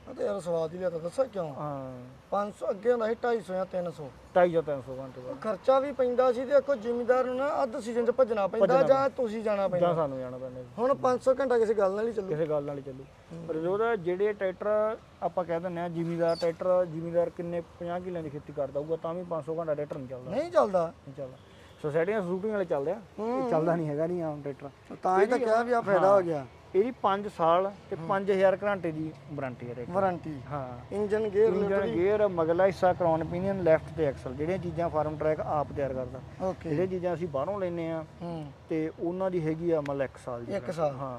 ਤੇ ਯਾਰ ਸਵਾਦ ਹੀ ਲਿਆ ਦੱਸਾਂ ਕਿਉਂ? ਹਾਂ। 500 ਅੱਗੇ ਹੁੰਦਾ ਸੀ 250 ਜਾਂ 300 250 ਜਾਂ 300 ਘੰਟੇ ਬਾਅਦ। ਖਰਚਾ ਵੀ ਪੈਂਦਾ ਸੀ ਤੇ ਦੇਖੋ ਜ਼ਿਮੀਦਾਰ ਨੂੰ ਨਾ ਅੱਧ ਸੀਜ਼ਨ 'ਚ ਭੱਜਣਾ ਪੈਂਦਾ ਜਾਂ ਤੁਸੀਂ ਜਾਣਾ ਪੈਂਦਾ। ਜਾਂ ਸਾਨੂੰ ਜਾਣਾ ਪੈਂਦਾ ਜੀ। ਹੁਣ 500 ਘੰਟਾ ਕਿਸੇ ਗੱਲ ਨਾਲ ਹੀ ਚੱਲੂ। ਕਿਸੇ ਗੱਲ ਨਾਲ ਹੀ ਚੱਲੂ। ਪਰ ਉਹਦਾ ਜਿਹੜੇ ਟਰੈਕਟਰ ਆਪਾਂ ਕਹਿ ਦਿੰਦੇ ਆ ਜ਼ਿਮੀਦਾਰ ਟਰੈਕਟਰ ਜ਼ਿਮੀਦਾਰ ਕਿੰਨੇ 50 ਕਿੱਲਿਆਂ ਦੀ ਖੇਤੀ ਕਰਦਾ ਹੋਊਗਾ ਤਾਂ ਵੀ 500 ਘੰਟਾ ਟਰੈਕਟਰ ਨਹੀਂ ਚੱਲਦਾ। ਨਹੀਂ ਚੱਲਦਾ। ਨਹੀਂ ਚੱਲਦਾ। ਸੋਸਾਇਟੀਆਂ ਸੂਟਿੰਗ ਵਾਲੇ ਚੱਲਦੇ ਆ। ਇਹ ਚੱਲਦਾ ਨਹੀਂ ਹੈਗਾ ਨਹੀਂ ਆਮ ਟਰੈਕਟਰ। ਤਾਂ ਹੀ ਤਾਂ ਕਿਹਾ ਵੀ ਆ ਫਾਇਦਾ ਹੋ ਗਿਆ। ਇਹਦੀ 5 ਸਾਲ ਤੇ 5000 ਘੰਟੇ ਦੀ ਵਾਰੰਟੀ ਹੈ ਟਰੈਕਟਰ ਵਾਰੰਟੀ। ਹਾਂ। ਇੰਜਨ ਗੇਅਰ ਇੰਜਨ ਗੇਅਰ ਮਗਲਾ ਹਿੱਸਾ ਕਰਾਉਨ ਪੀਨੀਅਨ ਲੈਫਟ ਤੇ ਐਕਸਲ ਜਿਹੜੀਆਂ ਚੀਜ਼ਾਂ ਫਾਰਮ ਟਰੈਕ ਆਪ ਤਿਆਰ ਕਰਦਾ। ਓਕੇ ਜਿਹੜੀਆਂ ਚੀਜ਼ਾਂ ਅਸੀਂ ਬਾਹਰੋਂ ਲੈਨੇ ਆ ਹੂੰ। ਤੇ ਉਹਨਾਂ ਦੀ ਹੈਗੀ ਆ ਮਤਲਬ 1 ਸਾਲ ਦੀ ਇੱਕ ਸਾਲ। ਹਾਂ।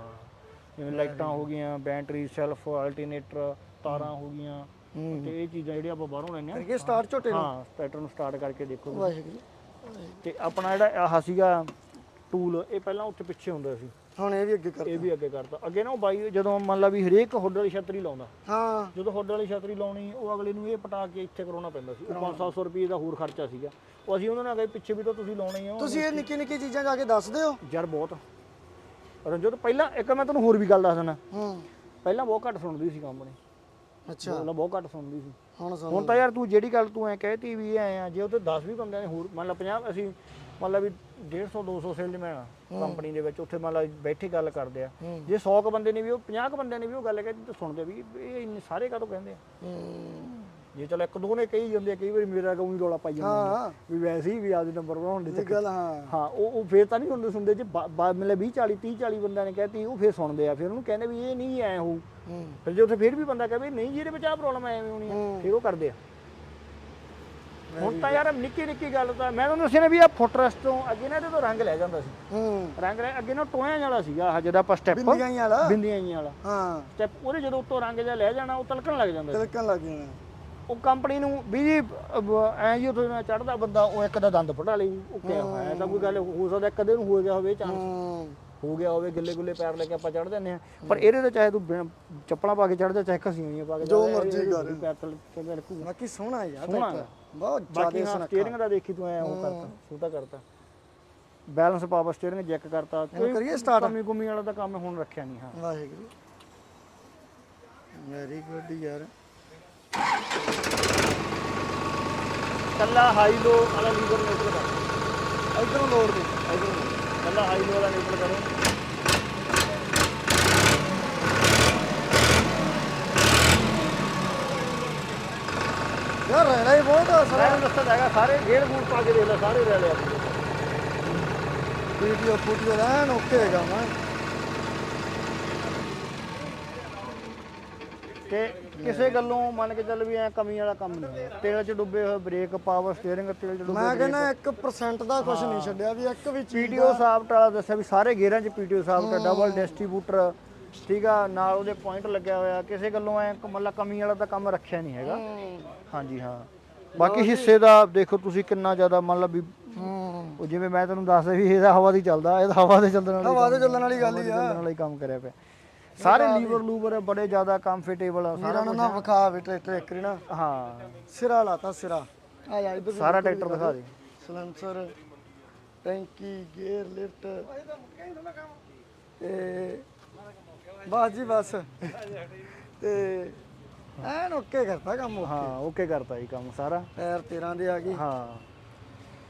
ਜਿਵੇਂ ਲਾਈਟਾਂ ਹੋ ਗਈਆਂ ਬੈਟਰੀ ਸੈਲਫ ਅਲਟਰਨੇਟਰ ਤਾਰਾਂ ਹੋ ਗਈਆਂ। ਹੂੰ। ਤੇ ਇਹ ਚੀਜ਼ਾਂ ਜਿਹੜੀਆਂ ਆਪਾਂ ਬਾਹਰੋਂ ਲੈਨੇ ਆ ਕਰਕੇ ਸਟਾਰਟ ਝੋਟੇ ਨੂੰ। ਹਾਂ ਸਟਾਰਟਰ ਨੂੰ ਸਟਾਰਟ ਕਰਕੇ ਦੇਖੋ ਤੁਸੀਂ। ਵਾਹਿਗੁਰੂ। ਤੇ ਆਪਣਾ ਜਿਹੜਾ ਆਹ ਸੀਗਾ ਟੂਲ ਇਹ ਪਹਿਲਾਂ ਉੱਥੇ ਪਿੱਛੇ ਹੁੰਦਾ ਸੀ। ਹੁਣ ਇਹ ਵੀ ਅੱਗੇ ਕਰ ਇਹ ਵੀ ਅੱਗੇ ਕਰਤਾ ਅੱਗੇ ਨਾ ਉਹ ਬਾਈ ਜਦੋਂ ਮੰਨ ਲਾ ਵੀ ਹਰੇਕ ਹੁੱਡ ਵਾਲੀ ਛਤਰੀ ਲਾਉਂਦਾ। ਹਾਂ। ਜਦੋਂ ਹੁੱਡ ਵਾਲੀ ਛਤਰੀ ਲਾਉਣੀ ਉਹ ਅਗਲੇ ਨੂੰ ਇਹ ਪਟਾ ਕੇ ਇੱਥੇ ਕਰਾਉਣਾ ਪੈਂਦਾ ਸੀ। ਉਹ 500 ਰੁਪਏ ਦਾ ਹੋਰ ਖਰਚਾ ਸੀਗਾ। ਉਹ ਅਸੀਂ ਉਹਨਾਂ ਨੇ ਅਗੇ ਪਿੱਛੇ ਵੀ ਤਾਂ ਤੁਸੀਂ ਲਾਉਣੇ ਹੀ ਤੁਸੀਂ ਇਹ ਨਿੱਕੀ ਨਿੱਕੀ ਚੀਜ਼ਾਂ ਜਾ ਕੇ ਦੱਸਦੇ ਹੋ ਯਾਰ ਬਹੁਤ। ਰੰਜੋ ਤਾਂ ਪਹਿਲਾਂ ਇੱਕ ਮੈਂ ਤੁਹਾਨੂੰ ਹੋਰ ਵੀ ਗੱਲ ਦੱਸ ਦਿੰਦਾ ਹੂੰ। ਪਹਿਲਾਂ ਬਹੁਤ ਘੱਟ ਸੁਣਦੀ ਸੀ ਕੰਪਨੀ ਅੱਛਾ। ਪਹਿਲਾਂ ਬਹੁਤ ਘੱਟ ਸੁਣਦੀ ਸੀ। ਹੁਣ ਤਾਂ ਯਾਰ ਤੂੰ ਜਿਹੜੀ ਗੱਲ ਤੂੰ ਐ ਕਹਿਤੀ ਵੀ ਐ ਆ ਜੇ ਉਹ ਤੇ 10 ਵੀ ਬੰਦਿਆਂ ਨੇ ਹੋਰ ਮੰਨ ਲਾ 50 ਅਸੀਂ ਮੰਨ ਲਾ ਵੀ 150 200 ਸੇਲਮੈਨ ਕੰਪਨੀ ਦੇ ਵਿੱਚ ਉੱਥੇ ਮੰਨ ਲਾ ਬੈਠੇ ਗੱਲ ਕਰਦੇ ਆ। ਹੂੰ। ਜੇ 100 ਕ ਬੰਦੇ ਨੇ ਵੀ ਉਹ 50 ਕ ਬੰਦਿਆਂ ਨੇ ਵੀ ਉਹ ਗੱਲ ਕਹਿਤੀ ਤਾਂ ਸੁਣਦੇ ਵੀ ਇਹ ਇੰਨੇ ਸਾਰੇ ਕਾਹਤੋਂ ਕਹਿੰਦੇ ਆ? ਹੂੰ। ਜੇ ਚਲ ਇੱਕ ਦੋ ਨੇ ਕਹੀ ਜਾਂਦੇ ਆ ਕਈ ਵਾਰੀ ਮੇਰਾ ਹੀ ਰੌਲਾ ਪਾਈ ਜਾਂਦੇ ਹਾਂ। ਵੀ ਵੈਸੇ ਹੀ ਵੀ ਆਦੇ ਨੰਬਰ ਬਣਾਉਣ ਦੇ ਇਹ ਚੱਕਰ ਗੱਲ ਹਾਂ। ਹਾਂ ਉਹ ਉਹ ਫੇਰ ਤਾਂ ਨਹੀਂ ਹੁੰਦੇ ਸੁਣਦੇ ਜੇ ਬਾ- ਬਾ- ਮਤਲਬ 20 40 30 40 ਬੰਦਿਆਂ ਨੇ ਕਹਿਤੀ ਉਹ ਫੇਰ ਸੁਣਦੇ ਆ। ਫਿਰ ਉਹਨੂੰ ਕਹਿੰਦੇ ਵੀ ਇਹ ਨਹੀਂ ਐ ਹੋਊ। ਹੂੰ। ਫਿਰ ਜੇ ਉੱਥੇ ਫੇਰ ਵੀ ਬੰਦਾ ਕਹੇ ਵੀ ਨਹੀਂ ਜੀ ਇਹਦੇ ਵਿੱਚ ਆ ਪ੍ਰੋਬਲਮ ਐਵੇਂ ਹੋਣੀ ਆ। ਫਿਰ ਉਹ ਕਰਦੇ ਆ। ਹੁਣ ਤਾਂ ਯਾਰ ਨਿੱਕੀ ਨਿੱਕੀ ਗੱਲ ਤਾਂ ਮੈਂ ਤੁਹਾਨੂੰ ਦੱਸਿਆ ਨਾ ਵੀ ਆ ਫੁੱਟਰੈਸ ਤੋਂ ਅੱਗੇ ਨਾ ਇਹਦੇ ਤੋਂ ਰੰਗ ਲੈ ਜਾਂਦਾ ਸੀ। ਹੂੰ। ਰੰਗ ਲੈ ਅੱਗੇ ਨਾ ਟੋਇਆਂ ਵਾਲਾ ਸੀਗਾ ਆਹ ਜਿਹਦਾ ਆਪਾਂ ਸਟੈਪ ਬਿੰਦੀਆਂ ਹੀ ਵਾਲਾ? ਬਿੰਦੀਆਂ ਜਿਹੀਆਂ ਵਾਲਾ। ਹਾਂ। ਸਟੈਪ ਉਹਦੇ ਜਦੋਂ ਉੱਤੋਂ ਰੰਗ ਜਿਹਾ ਲੈ ਜਾਣਾ ਉਹ ਤਲਕਣ ਲੱਗ ਜਾਂਦਾ ਸੀ। ਤਿਲਕਣ ਲੱਗ ਜਾਣਾ। ਉਹ ਕੰਪਨੀ ਨੂੰ ਵੀ ਜੀ ਐ ਜੀ ਉੱਥੇ ਚੜਦਾ ਬੰਦਾ ਉਹ ਇੱਕ ਦਾ ਦੰਦ ਫੜਾ ਲਈ ਉਹ ਕਿਹਾ ਹੋਇਆ ਤਾਂ ਕੋਈ ਗੱਲ ਹੋ ਸਕਦਾ ਕਦੇ ਨੂੰ ਹੋ ਗਿਆ ਹੋਵੇ ਚਾਂਸ ਹੂੰ। ਹੋ ਗਿਆ ਹੋਵੇ ਗਿੱਲੇ ਗੁੱਲੇ ਪੈਰ ਲੈ ਕੇ ਆਪਾਂ ਚੜ ਜਾਂਦੇ ਆ ਪਰ ਇਹਦੇ ਤੇ ਚਾਹੇ ਤੂੰ ਬਿਨਾਂ ਚੱਪਲਾਂ ਪਾ ਕੇ ਚੜ ਜਾ ਚਾਹੇ ਖਸੀਆਂ ਹੋਈਆਂ ਪਾ ਕੇ ਜੋ ਚੜ੍ਹ ਜਾ, ਮਰਜ਼ੀ ਇਹ ਕਰ। ਪੈਰ ਤਲ ਤੇ ਰੱਖੂਗਾ। ਬਾਕੀ ਸੋਹਣਾ ਯਾਰ ਸੋਹਣਾ ਟਰੈਕਟਰ ਬਹੁਤ ਬਾਕੀ ਜ਼ਿਆਦਾ ਹਾਂ ਸੁਨੱਖਾ। ਸਟੀਅਰਿੰਗ ਦਾ ਦੇਖੀ ਤੂੰ ਐ ਉਹ ਕਰਤਾ ਛੋਟਾ ਕਰਤਾ। ਬੈਲੈਂਸ ਪਾਵਰ ਸਟੀਅਰਿੰਗ ਜੈਕ ਕਰਤਾ। ਕੋਈ ਕਰੀਏ start? ਕਮੀ ਕੁਮੀ ਵਾਲਾ ਤਾਂ ਕੰਮ ਹੁਣ ਰੱਖਿਆ ਨਹੀਂ ਹਾਂ। ਵਾਹਿਗੁਰੂ। ਵੈਰੀ ਗੁੱਡ ਯਾਰ। ਕੱਲਾ ਹਾਈ ਲੋ ਵਾਲਾ ਲੀਵਰ ਨਿਊਟਰਲ ਕਰ। ਇਧਰੋਂ ਲੋੜ ਦੇ। ਇਧਰ ਕੱਲਾ ਹਾਈ ਲੋ ਵਾਲਾ ਨਿਊਟਰਲ ਕਰੋ। ਯਾਰ ਰਹਿਣਾ ਹੀ ਬਹੁਤ ਆ ਸਾਰਾ ਮੈਂ ਦੱਸਦਾ ਹੈਗਾ ਸਾਰੇ ਗੇੜ ਗੂੜ ਪਾ ਕੇ ਦੇਖ ਲੈ ਸਾਰੇ ਰਹਿ ਲਿਆ। ਵੀਡੀਓ ਫੋਟੋ ਰਹਿਣ ਓਕੇ ਹੈਗਾ ਮੈਂ। ਤੇ ਕਿਸੇ ਗੱਲੋਂ ਮੰਨ ਕੇ ਚੱਲ ਵੀ ਐ ਕਮੀ ਵਾਲਾ ਕੰਮ ਨਹੀਂ ਤੇਲ 'ਚ ਡੁੱਬੇ ਹੋਏ ਬ੍ਰੇਕ ਪਾਵਰ ਸਟੀਅਰਿੰਗ ਤੇਲ 'ਚ ਡੁੱਬੇ ਮੈਂ ਕਹਿੰਦਾ 1% ਦਾ ਕੁਝ ਨਹੀਂ ਛੱਡਿਆ ਵੀ ਇੱਕ ਵੀ ਚੀਜ਼ ਪੀਟੀਓ ਸਾਫਟ ਵਾਲਾ ਦੱਸਿਆ ਵੀ ਸਾਰੇ ਗੇਅਰਾਂ 'ਚ ਪੀਟੀਓ ਸਾਫਟ ਡਬਲ ਡਿਸਟ੍ਰੀਬਿਊਟਰ ਠੀਕ ਆ ਨਾਲ ਉਹਦੇ ਪੁਆਇੰਟ ਲੱਗਿਆ ਹੋਇਆ ਕਿਸੇ ਗੱਲੋਂ ਐ ਮਤਲਬ ਕਮੀ ਵਾਲਾ ਤਾਂ ਕੰਮ ਰੱਖਿਆ ਨਹੀਂ ਹੈਗਾ। ਹਾਂਜੀ ਹਾਂ। ਬਾਕੀ ਹਿੱਸੇ ਦਾ ਦੇਖੋ ਤੁਸੀਂ ਕਿੰਨਾ ਜ਼ਿਆਦਾ ਮੰਨ ਲਓ ਵੀ ਉਹ ਜਿਵੇਂ ਮੈਂ ਤੁਹਾਨੂੰ ਦੱਸਦਾ ਵੀ ਇਹਦਾ ਹਵਾ ਦੀ ਚੱਲਦਾ ਇਹਦਾ ਹਵਾ ਦੇ ਚੱਲਣ ਵਾਲੀ ਹਵਾ ਦੇ ਚੱਲਣ ਵਾਲੀ ਗੱਲ ਹੀ ਆ। ਚੱਲਣ ਵਾਲਾ ਕੰਮ ਕਰਿਆ ਪਿਆ। ਸਾਰੇ ਲੀਵਰ ਲੂਵਰ ਬੜੇ ਜ਼ਿਆਦਾ ਕੰਫਰਟੇਬਲ ਆ ਸਾਰਾ ਨੂੰ ਨਾ ਵਿਖਾ ਵੀ ਟਰੈਕਟਰ ਇੱਕ ਨਾ। ਹਾਂ। ਸਿਰਾ ਲਾਤਾ ਸਿਰਾ। ਆ ਜਾ ਇਧਰ ਸਾਰਾ ਟਰੈਕਟਰ ਦਿਖਾ ਦੇ। ਸਲੈਂਸਰ ਟੈਂਕੀ ਗੇਅਰ ਲਿਫਟ। ਤੇ ਬਸ ਜੀ ਬਸ। ਤੇ ਐਨ ਓਕੇ ਕਰਤਾ ਕੰਮ ਹਾਂ ਓਕੇ ਕਰਤਾ ਜੀ ਕੰਮ ਸਾਰਾ। ਟਾਇਰ 13 ਦੇ ਆ ਗਏ। ਹਾਂ।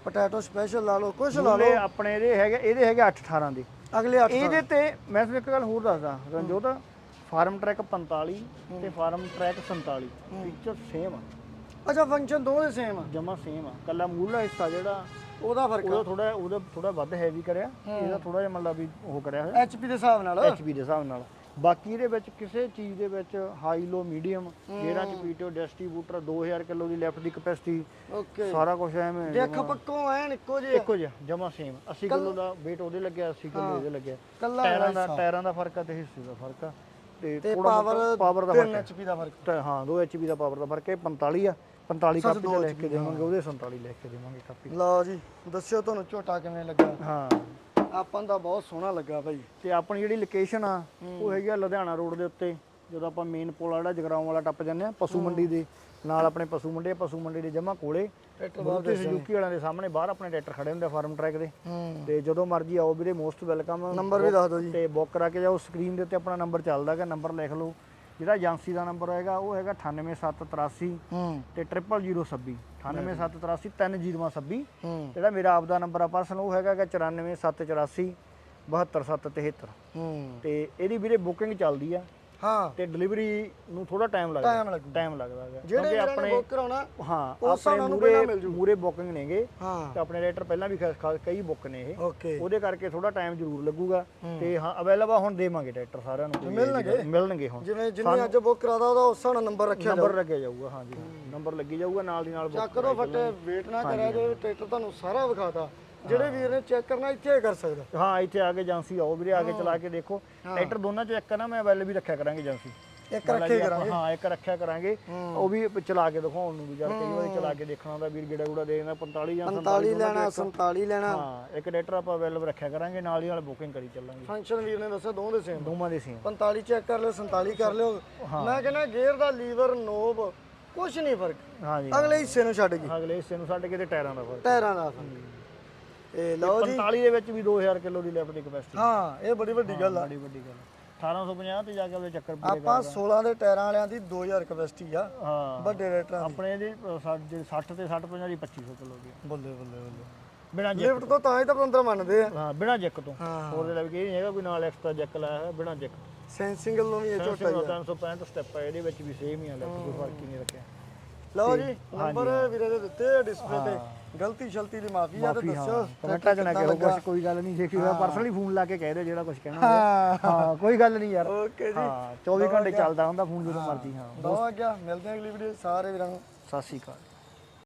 ਪੋਟੈਟੋ ਸਪੈਸ਼ਲ ਲਾ ਲਓ ਕੁਛ ਲਾ ਉਹਦੇ ਲਓ। ਆਪਣੇ ਇਹਦੇ ਹੈਗੇ ਇਹਦੇ ਹੈਗੇ 8 18 ਦੇ। ਅਗਲੇ 8 ਇਹਦੇ ਤੇ ਮੈਂ ਤੁਹਾਨੂੰ ਇੱਕ ਗੱਲ ਹੋਰ ਦੱਸਦਾ ਰਣਜੋਤ। ਫਾਰਮ ਟਰੈਕ 45 ਤੇ ਫਾਰਮ ਟਰੈਕ 47 ਫੀਚਰ ਸੇਮ ਆ। ਅੱਛਾ ਫੰਕਸ਼ਨ ਦੋ ਦੇ ਸੇਮ ਆ। ਜਮਾ ਸੇਮ ਆ। ਕੱਲਾ ਮੂਹਰਲਾ ਹਿੱਸਾ ਜਿਹੜਾ ਉਹਦਾ ਫ਼ਰਕ ਉਹਦਾ ਥੋੜਾ ਉਹਦਾ ਥੋੜਾ ਵੱਧ ਹੈਵੀ ਕਰਿਆ। ਇਹਦਾ ਥੋੜਾ ਜਿਹਾ ਮਤਲਬ ਵੀ ਉਹ ਕਰਿਆ ਹੋਇਆ। ਐਚਪੀ ਦੇ ਹਿਸਾਬ ਨਾਲ। ਐਚਪੀ ਦੇ ਹਿਸਾਬ ਨਾਲ। ਬਾਕੀ ਇਹਦੇ ਵਿੱਚ ਕਿਸੇ ਚੀਜ਼ ਦੇ ਵਿੱਚ ਹਾਈ ਲੋ ਮੀਡੀਅਮ ਗੇਅਰਾਂ ਚ ਪੀਟੋ ਡਿਸਟ੍ਰੀਬਿਊਟਰ 2000 ਕਿਲੋ ਦੀ ਲੈਫਟ ਦੀ ਕਪੈਸਿਟੀ ਓਕੇ। ਸਾਰਾ ਕੁਝ ਐਵੇਂ ਦੇਖ ਪੱਕੋ ਐਨ ਇੱਕੋ ਜਿਹਾ। ਇੱਕੋ ਜਿਹਾ ਜਮਾ ਸੇਮ 80 ਕਿਲੋ ਦਾ weight ਉਹਦੇ ਲੱਗਿਆ 80 ਕਿਲੋ ਇਹਦੇ ਲੱਗਿਆ। ਟਾਇਰਾਂ ਦਾ ਟਾਇਰਾਂ ਦਾ ਫ਼ਰਕ ਆ ਤੇ ਹਿੱਸੇ ਦਾ ਫ਼ਰਕ ਆ। ਤੇ ਪਾਵਰ ਪਾਵਰ ਦਾ 3 ਫ਼ਰਕ ਐਚਪੀ ਦਾ ਫ਼ਰਕ ਹਾਂ 2 ਐਚਪੀ ਦਾ ਪਾਵਰ ਦਾ ਫ਼ਰਕ ਹੈ 45 ਆ। 45 ਕਾਪੀ ਤੇ ਲਿਖ ਕੇ ਦੇਵਾਂਗੇ ਉਹਦੇ 47 ਲਿਖ ਕੇ ਦੇਵਾਂਗੇ ਕਾਪੀ ਲਓ ਜੀ ਦੱਸਿਓ ਤੁਹਾਨੂੰ ਝੋਟਾ ਕਿਵੇਂ ਲੱਗਾ? ਹਾਂ। ਆਪਾਂ ਤਾਂ ਬਹੁਤ ਸੋਹਣਾ ਲੱਗਾ ਭਾਈ ਤੇ ਆਪਣੀ ਜਿਹੜੀ ਲੋਕੇਸ਼ਨ ਆ ਉਹ ਹੈਗੀ ਆ ਲੁਧਿਆਣਾ ਰੋਡ ਦੇ ਉੱਤੇ ਜਦੋਂ ਆਪਾਂ ਮੇਨ ਪੁਲ ਆ ਜਿਹੜਾ ਜਗਰਾਉਂ ਵਾਲਾ ਟੱਪ ਜਾਂਦੇ ਆ ਪਸ਼ੂ ਮੰਡੀ ਦੇ ਨਾਲ ਆਪਣੇ ਪਸ਼ੂ ਮੰਡੀ ਆ ਪਸ਼ੂ ਮੰਡੀ ਦੇ ਜਮਾ ਕੋਲੇ ਬੁੱਤੇ ਸੁਜ਼ੂਕੀ ਵਾਲਿਆਂ ਦੇ ਸਾਹਮਣੇ ਬਾਹਰ ਆਪਣੇ ਟਰੈਕਟਰ ਖੜੇ ਹੁੰਦੇ ਆ ਫਾਰਮ ਟਰੈਕ ਦੇ। ਹੂੰ। ਤੇ ਜਦੋਂ ਮਰਜ਼ੀ ਆਓ ਵੀਰੇ ਮੋਸਟ ਵੈਲਕਮ ਨੰਬਰ ਵੀ ਦੱਸ ਦਿਓ ਜੀ। ਤੇ ਬੁੱਕ ਕਰਾ ਕੇ ਜਾਓ ਸਕਰੀਨ ਦੇ ਉੱਤੇ ਆਪਣਾ ਨੰਬਰ ਚੱਲਦਾ ਹੈਗਾ ਨੰਬਰ ਲਿਖ ਲਓ। ਜਿਹੜਾ ਏਜੰਸੀ ਦਾ ਨੰਬਰ ਹੋਏਗਾ ਉਹ ਹੈਗਾ 98783 ਹੂੰ। ਤੇ 0026 98783 3026 ਹੂੰ। ਜਿਹੜਾ ਮੇਰਾ ਆਪਦਾ ਨੰਬਰ ਆ ਪਰਸਨ ਉਹ ਹੈਗਾ ਗਾ 94784 72773 ਹੂੰ। ਤੇ ਇਹਦੀ ਵੀਰੇ ਬੁਕਿੰਗ ਚੱਲਦੀ ਆ। ਹਾਂ। ਤੇ ਡਿਲੀਵਰੀ ਨੂੰ ਥੋੜਾ ਟਾਈਮ ਲੱਗਦਾ। ਟਾਈਮ ਲੱਗੂ ਟਾਈਮ ਲੱਗਦਾ ਹੈਗਾ। ਜਿਹੜੇ ਵੀਰਾਂ ਨੇ ਬੁੱਕ ਕਰਾਉਣਾ ਹਾਂ ਉਸ ਹਿਸਾਬ ਆਪਣੇ ਨਾਲ ਉਹਨੂੰ ਮੂਰੇ ਪਹਿਲਾਂ ਮਿਲ ਜੂ। ਮੂਰੇ ਬੁਕਿੰਗ ਨੇਗੇ। ਹਾਂ। ਤੇ ਆਪਣੇ ਰੇਟਰ ਪਹਿਲਾਂ ਵੀ ਕਈ ਬੁੱਕ ਨੇ ਇਹ। ਓਕੇ ਉਹਦੇ ਕਰਕੇ ਥੋੜਾ ਟਾਈਮ ਜ਼ਰੂਰ ਲੱਗੂਗਾ। ਤੇ ਹਾਂ ਅਵੇਲੇਬਲ ਹੁਣ ਦੇਵਾਂਗੇ ਟਰੈਕਟਰ ਸਾਰਿਆਂ ਨੂੰ। ਕੋਈ ਮਿਲਣਗੇ? ਗੱਲ- ਮਿਲਣਗੇ ਹੁਣ। ਜਿਵੇਂ ਜਿੰਨੇ ਅੱਜ ਬੁੱਕ ਕਰਾਦਾ ਉਹਦਾ ਉਸ ਹਿਸਾਬ ਨਾਲ ਨੰਬਰ ਰੱਖਿਆ ਨੰਬਰ ਲੱਗਿਆ ਜਾਊਗਾ ਹਾਂਜੀ ਨੰਬਰ ਲੱਗੀ ਜਾਊਗਾ ਨਾਲ ਦੀ ਨਾਲ book ਚੈੱਕ ਕਰੋ ਫਟੇ ਵੇਟ ਨਾ ਕਰਿਆ ਜੇ ਟਰੈਕਟਰ ਤੁਹਾਨੂੰ ਸਾਰਾ ਵਿਖਾਤਾ। ਜਿਹੜੇ ਵੀਰ ਨੇ ਚੈੱਕ ਕਰਨਾ ਇੱਥੇ ਹੀ ਕਰ ਸਕਦਾ। ਹਾਂ ਇੱਥੇ ਆ ਕੇ ਏਜੰਸੀ ਆਓ ਵੀਰੇ ਆ ਕੇ ਚਲਾ ਕੇ ਦੇਖੋ। ਟਰੈਕਟਰ ਦੋਨਾਂ ਚੋਂ ਇੱਕ ਨਾ ਮੈਂ ਅਵੇਲ ਵੀ ਰੱਖਿਆ ਕਰਾਂਗੇ ਏਜੰਸੀ। ਇੱਕ ਰੱਖੇ ਕਰਾਂਗੇ। ਹਾਂ ਇੱਕ ਰੱਖਿਆ ਕਰਾਂਗੇ। ਉਹ ਵੀ ਚਲਾ ਕੇ ਦਿਖਾਉਣ ਨੂੰ ਵੀ ਜਦ ਕਈ ਵਾਰੀ ਚਲਾ ਕੇ ਦੇਖਣਾ ਹੁੰਦਾ ਵੀਰ ਗੇੜਾ ਗੂੜਾ ਦੇ ਦਿੰਦਾ 45 ਜਾਂ 45 ਲੈਣਾ 47 ਲੈਣਾ। ਹਾਂ ਇੱਕ ਟਰੈਕਟਰ ਆਪਾਂ ਅਵੇਲੇਬਲ ਰੱਖਿਆ ਕਰਾਂਗੇ ਨਾਲ ਦੀ ਨਾਲ ਬੁਕਿੰਗ ਕਰੀ ਚੱਲਾਂਗੇ। ਫੰਕਸ਼ਨ ਵੀਰ ਨੇ ਦੱਸਿਆ ਦੋਵਾਂ ਦੇ ਸੇਮ ਦੋਵਾਂ ਦੇ ਸੇਮ 45 ਚੈੱਕ ਕਰ ਲਿਓ 47 ਕਰ ਲਿਓ। ਮੈਂ ਕਹਿੰਦਾ ਗੇਅਰ ਦਾ ਲੀਵਰ ਨੋਬ ਕੁਝ ਨਹੀਂ ਫ਼ਰਕ। ਹਾਂਜੀ। ਅਗਲੇ ਹਿੱਸੇ ਨੂੰ ਛੱਡ ਕੇ। ਅਗਲੇ ਹਿੱਸੇ ਨੂੰ ਛੱਡ ਕੇ ਤੇ ਟਾਇਰਾਂ ਦਾ ਫ਼ਰਕ। ਟਾਇਰਾਂ ਦਾ ਫ਼ਰਕ। ਇਹ ਲਓ ਜੀ। 45 ਦੇ ਵਿੱਚ ਵੀ 2000 ਕਿਲੋ ਦੀ ਲੈਫਟ ਦੀ ਕਪੈਸਿਟੀ ਹਾਂ ਇਹ ਬੜੀ ਵੱਡੀ ਗੱਲ ਆ। ਬੜੀ ਵੱਡੀ ਗੱਲ 1850 ਤੇ ਜਾ ਕੇ ਉਹਦੇ ਚੱਕਰ ਪੂਰੇ ਆਪਾਂ 16 ਦੇ ਟਾਇਰਾਂ ਵਾਲਿਆਂ ਦੀ 2000 ਕਪੈਸਿਟੀ ਆ ਹਾਂ। ਵੱਡੇ ਰੇਟਰਾਂ ਦੀ। ਆਪਣੇ ਸਾਡੇ 60 ਤੇ 60 50 ਦੀ 2500 ਕਿਲੋ ਦੀ ਬੱਲੇ ਬੱਲੇ ਬੱਲੇ। ਬਿਨਾ ਜੈਕ ਲਿਫਟ ਤੋਂ ਤਾਂ ਹੀ ਤਾਂ ਬੰਦਰ ਮੰਨਦੇ ਆ। ਹਾਂ ਬਿਨਾ ਜੈਕ ਤੋਂ। ਹੋਰ ਦੇ ਇਹ ਨਹੀਂ ਹੈਗਾ ਕੋਈ ਨਾਲ ਐਕਸਟਰਾ ਜੈਕ ਲਾਇਆ ਹੈ ਬਿਨਾ ਜੈਕ ਸੈਂਸਿੰਗ ਵੱਲੋਂ ਵੀ ਇਹ ਝੋਟਾ ਹੀ ਆ। 365 ਸਟੈਪ ਹੈ ਇਹਦੇ ਵਿੱਚ ਵੀ ਸੇਮ ਹੀ ਆ ਲੈਫਟ ਕੋਈ ਫ਼ਰਕ ਹੀ ਨਹੀਂ ਰੱਖਿਆ। ਲਓ ਜੀ ਨੰਬਰ ਵੀਰੇ ਦੇ ਦਿੱਤੇ ਆ ਡਿਸਪਲੇ ਤੇ। ਗਲਤੀ ਸ਼ਲਤੀ ਦੀ ਮਾਫੀ ਆ ਤੇ ਦੱਸਿਓ। ਕਮੈਂਟਾਂ ਚ ਨਾ ਕਰੋ ਕੁਝ ਕੋਈ ਗੱਲ ਨਹੀਂ ਦੇਖੀ ਹੋਇਆ ਪਰਸਨਲੀ ਫੋਨ ਲਾ ਕੇ ਕਹਿ ਦਿਓ ਜਿਹੜਾ ਕੁਝ ਕਹਿਣਾ ਹੋਵੇ। ਹਾਂ। ਕੋਈ ਗੱਲ ਨਹੀਂ ਯਾਰ। ਓਕੇ ਜੀ। ਹਾਂ 24 ਘੰਟੇ ਚੱਲਦਾ ਹੁੰਦਾ ਫੋਨ ਜਦੋਂ ਮਰਜ਼ੀ ਹਾਂ। ਬਹੁਤ ਗਿਆ ਮਿਲਦੇ ਆ ਅਗਲੀ ਵੀਡੀਓ ਸਾਰੇ ਵੀਰਾਂ ਨੂੰ। ਸਤਿ ਸ਼੍ਰੀ ਅਕਾਲ।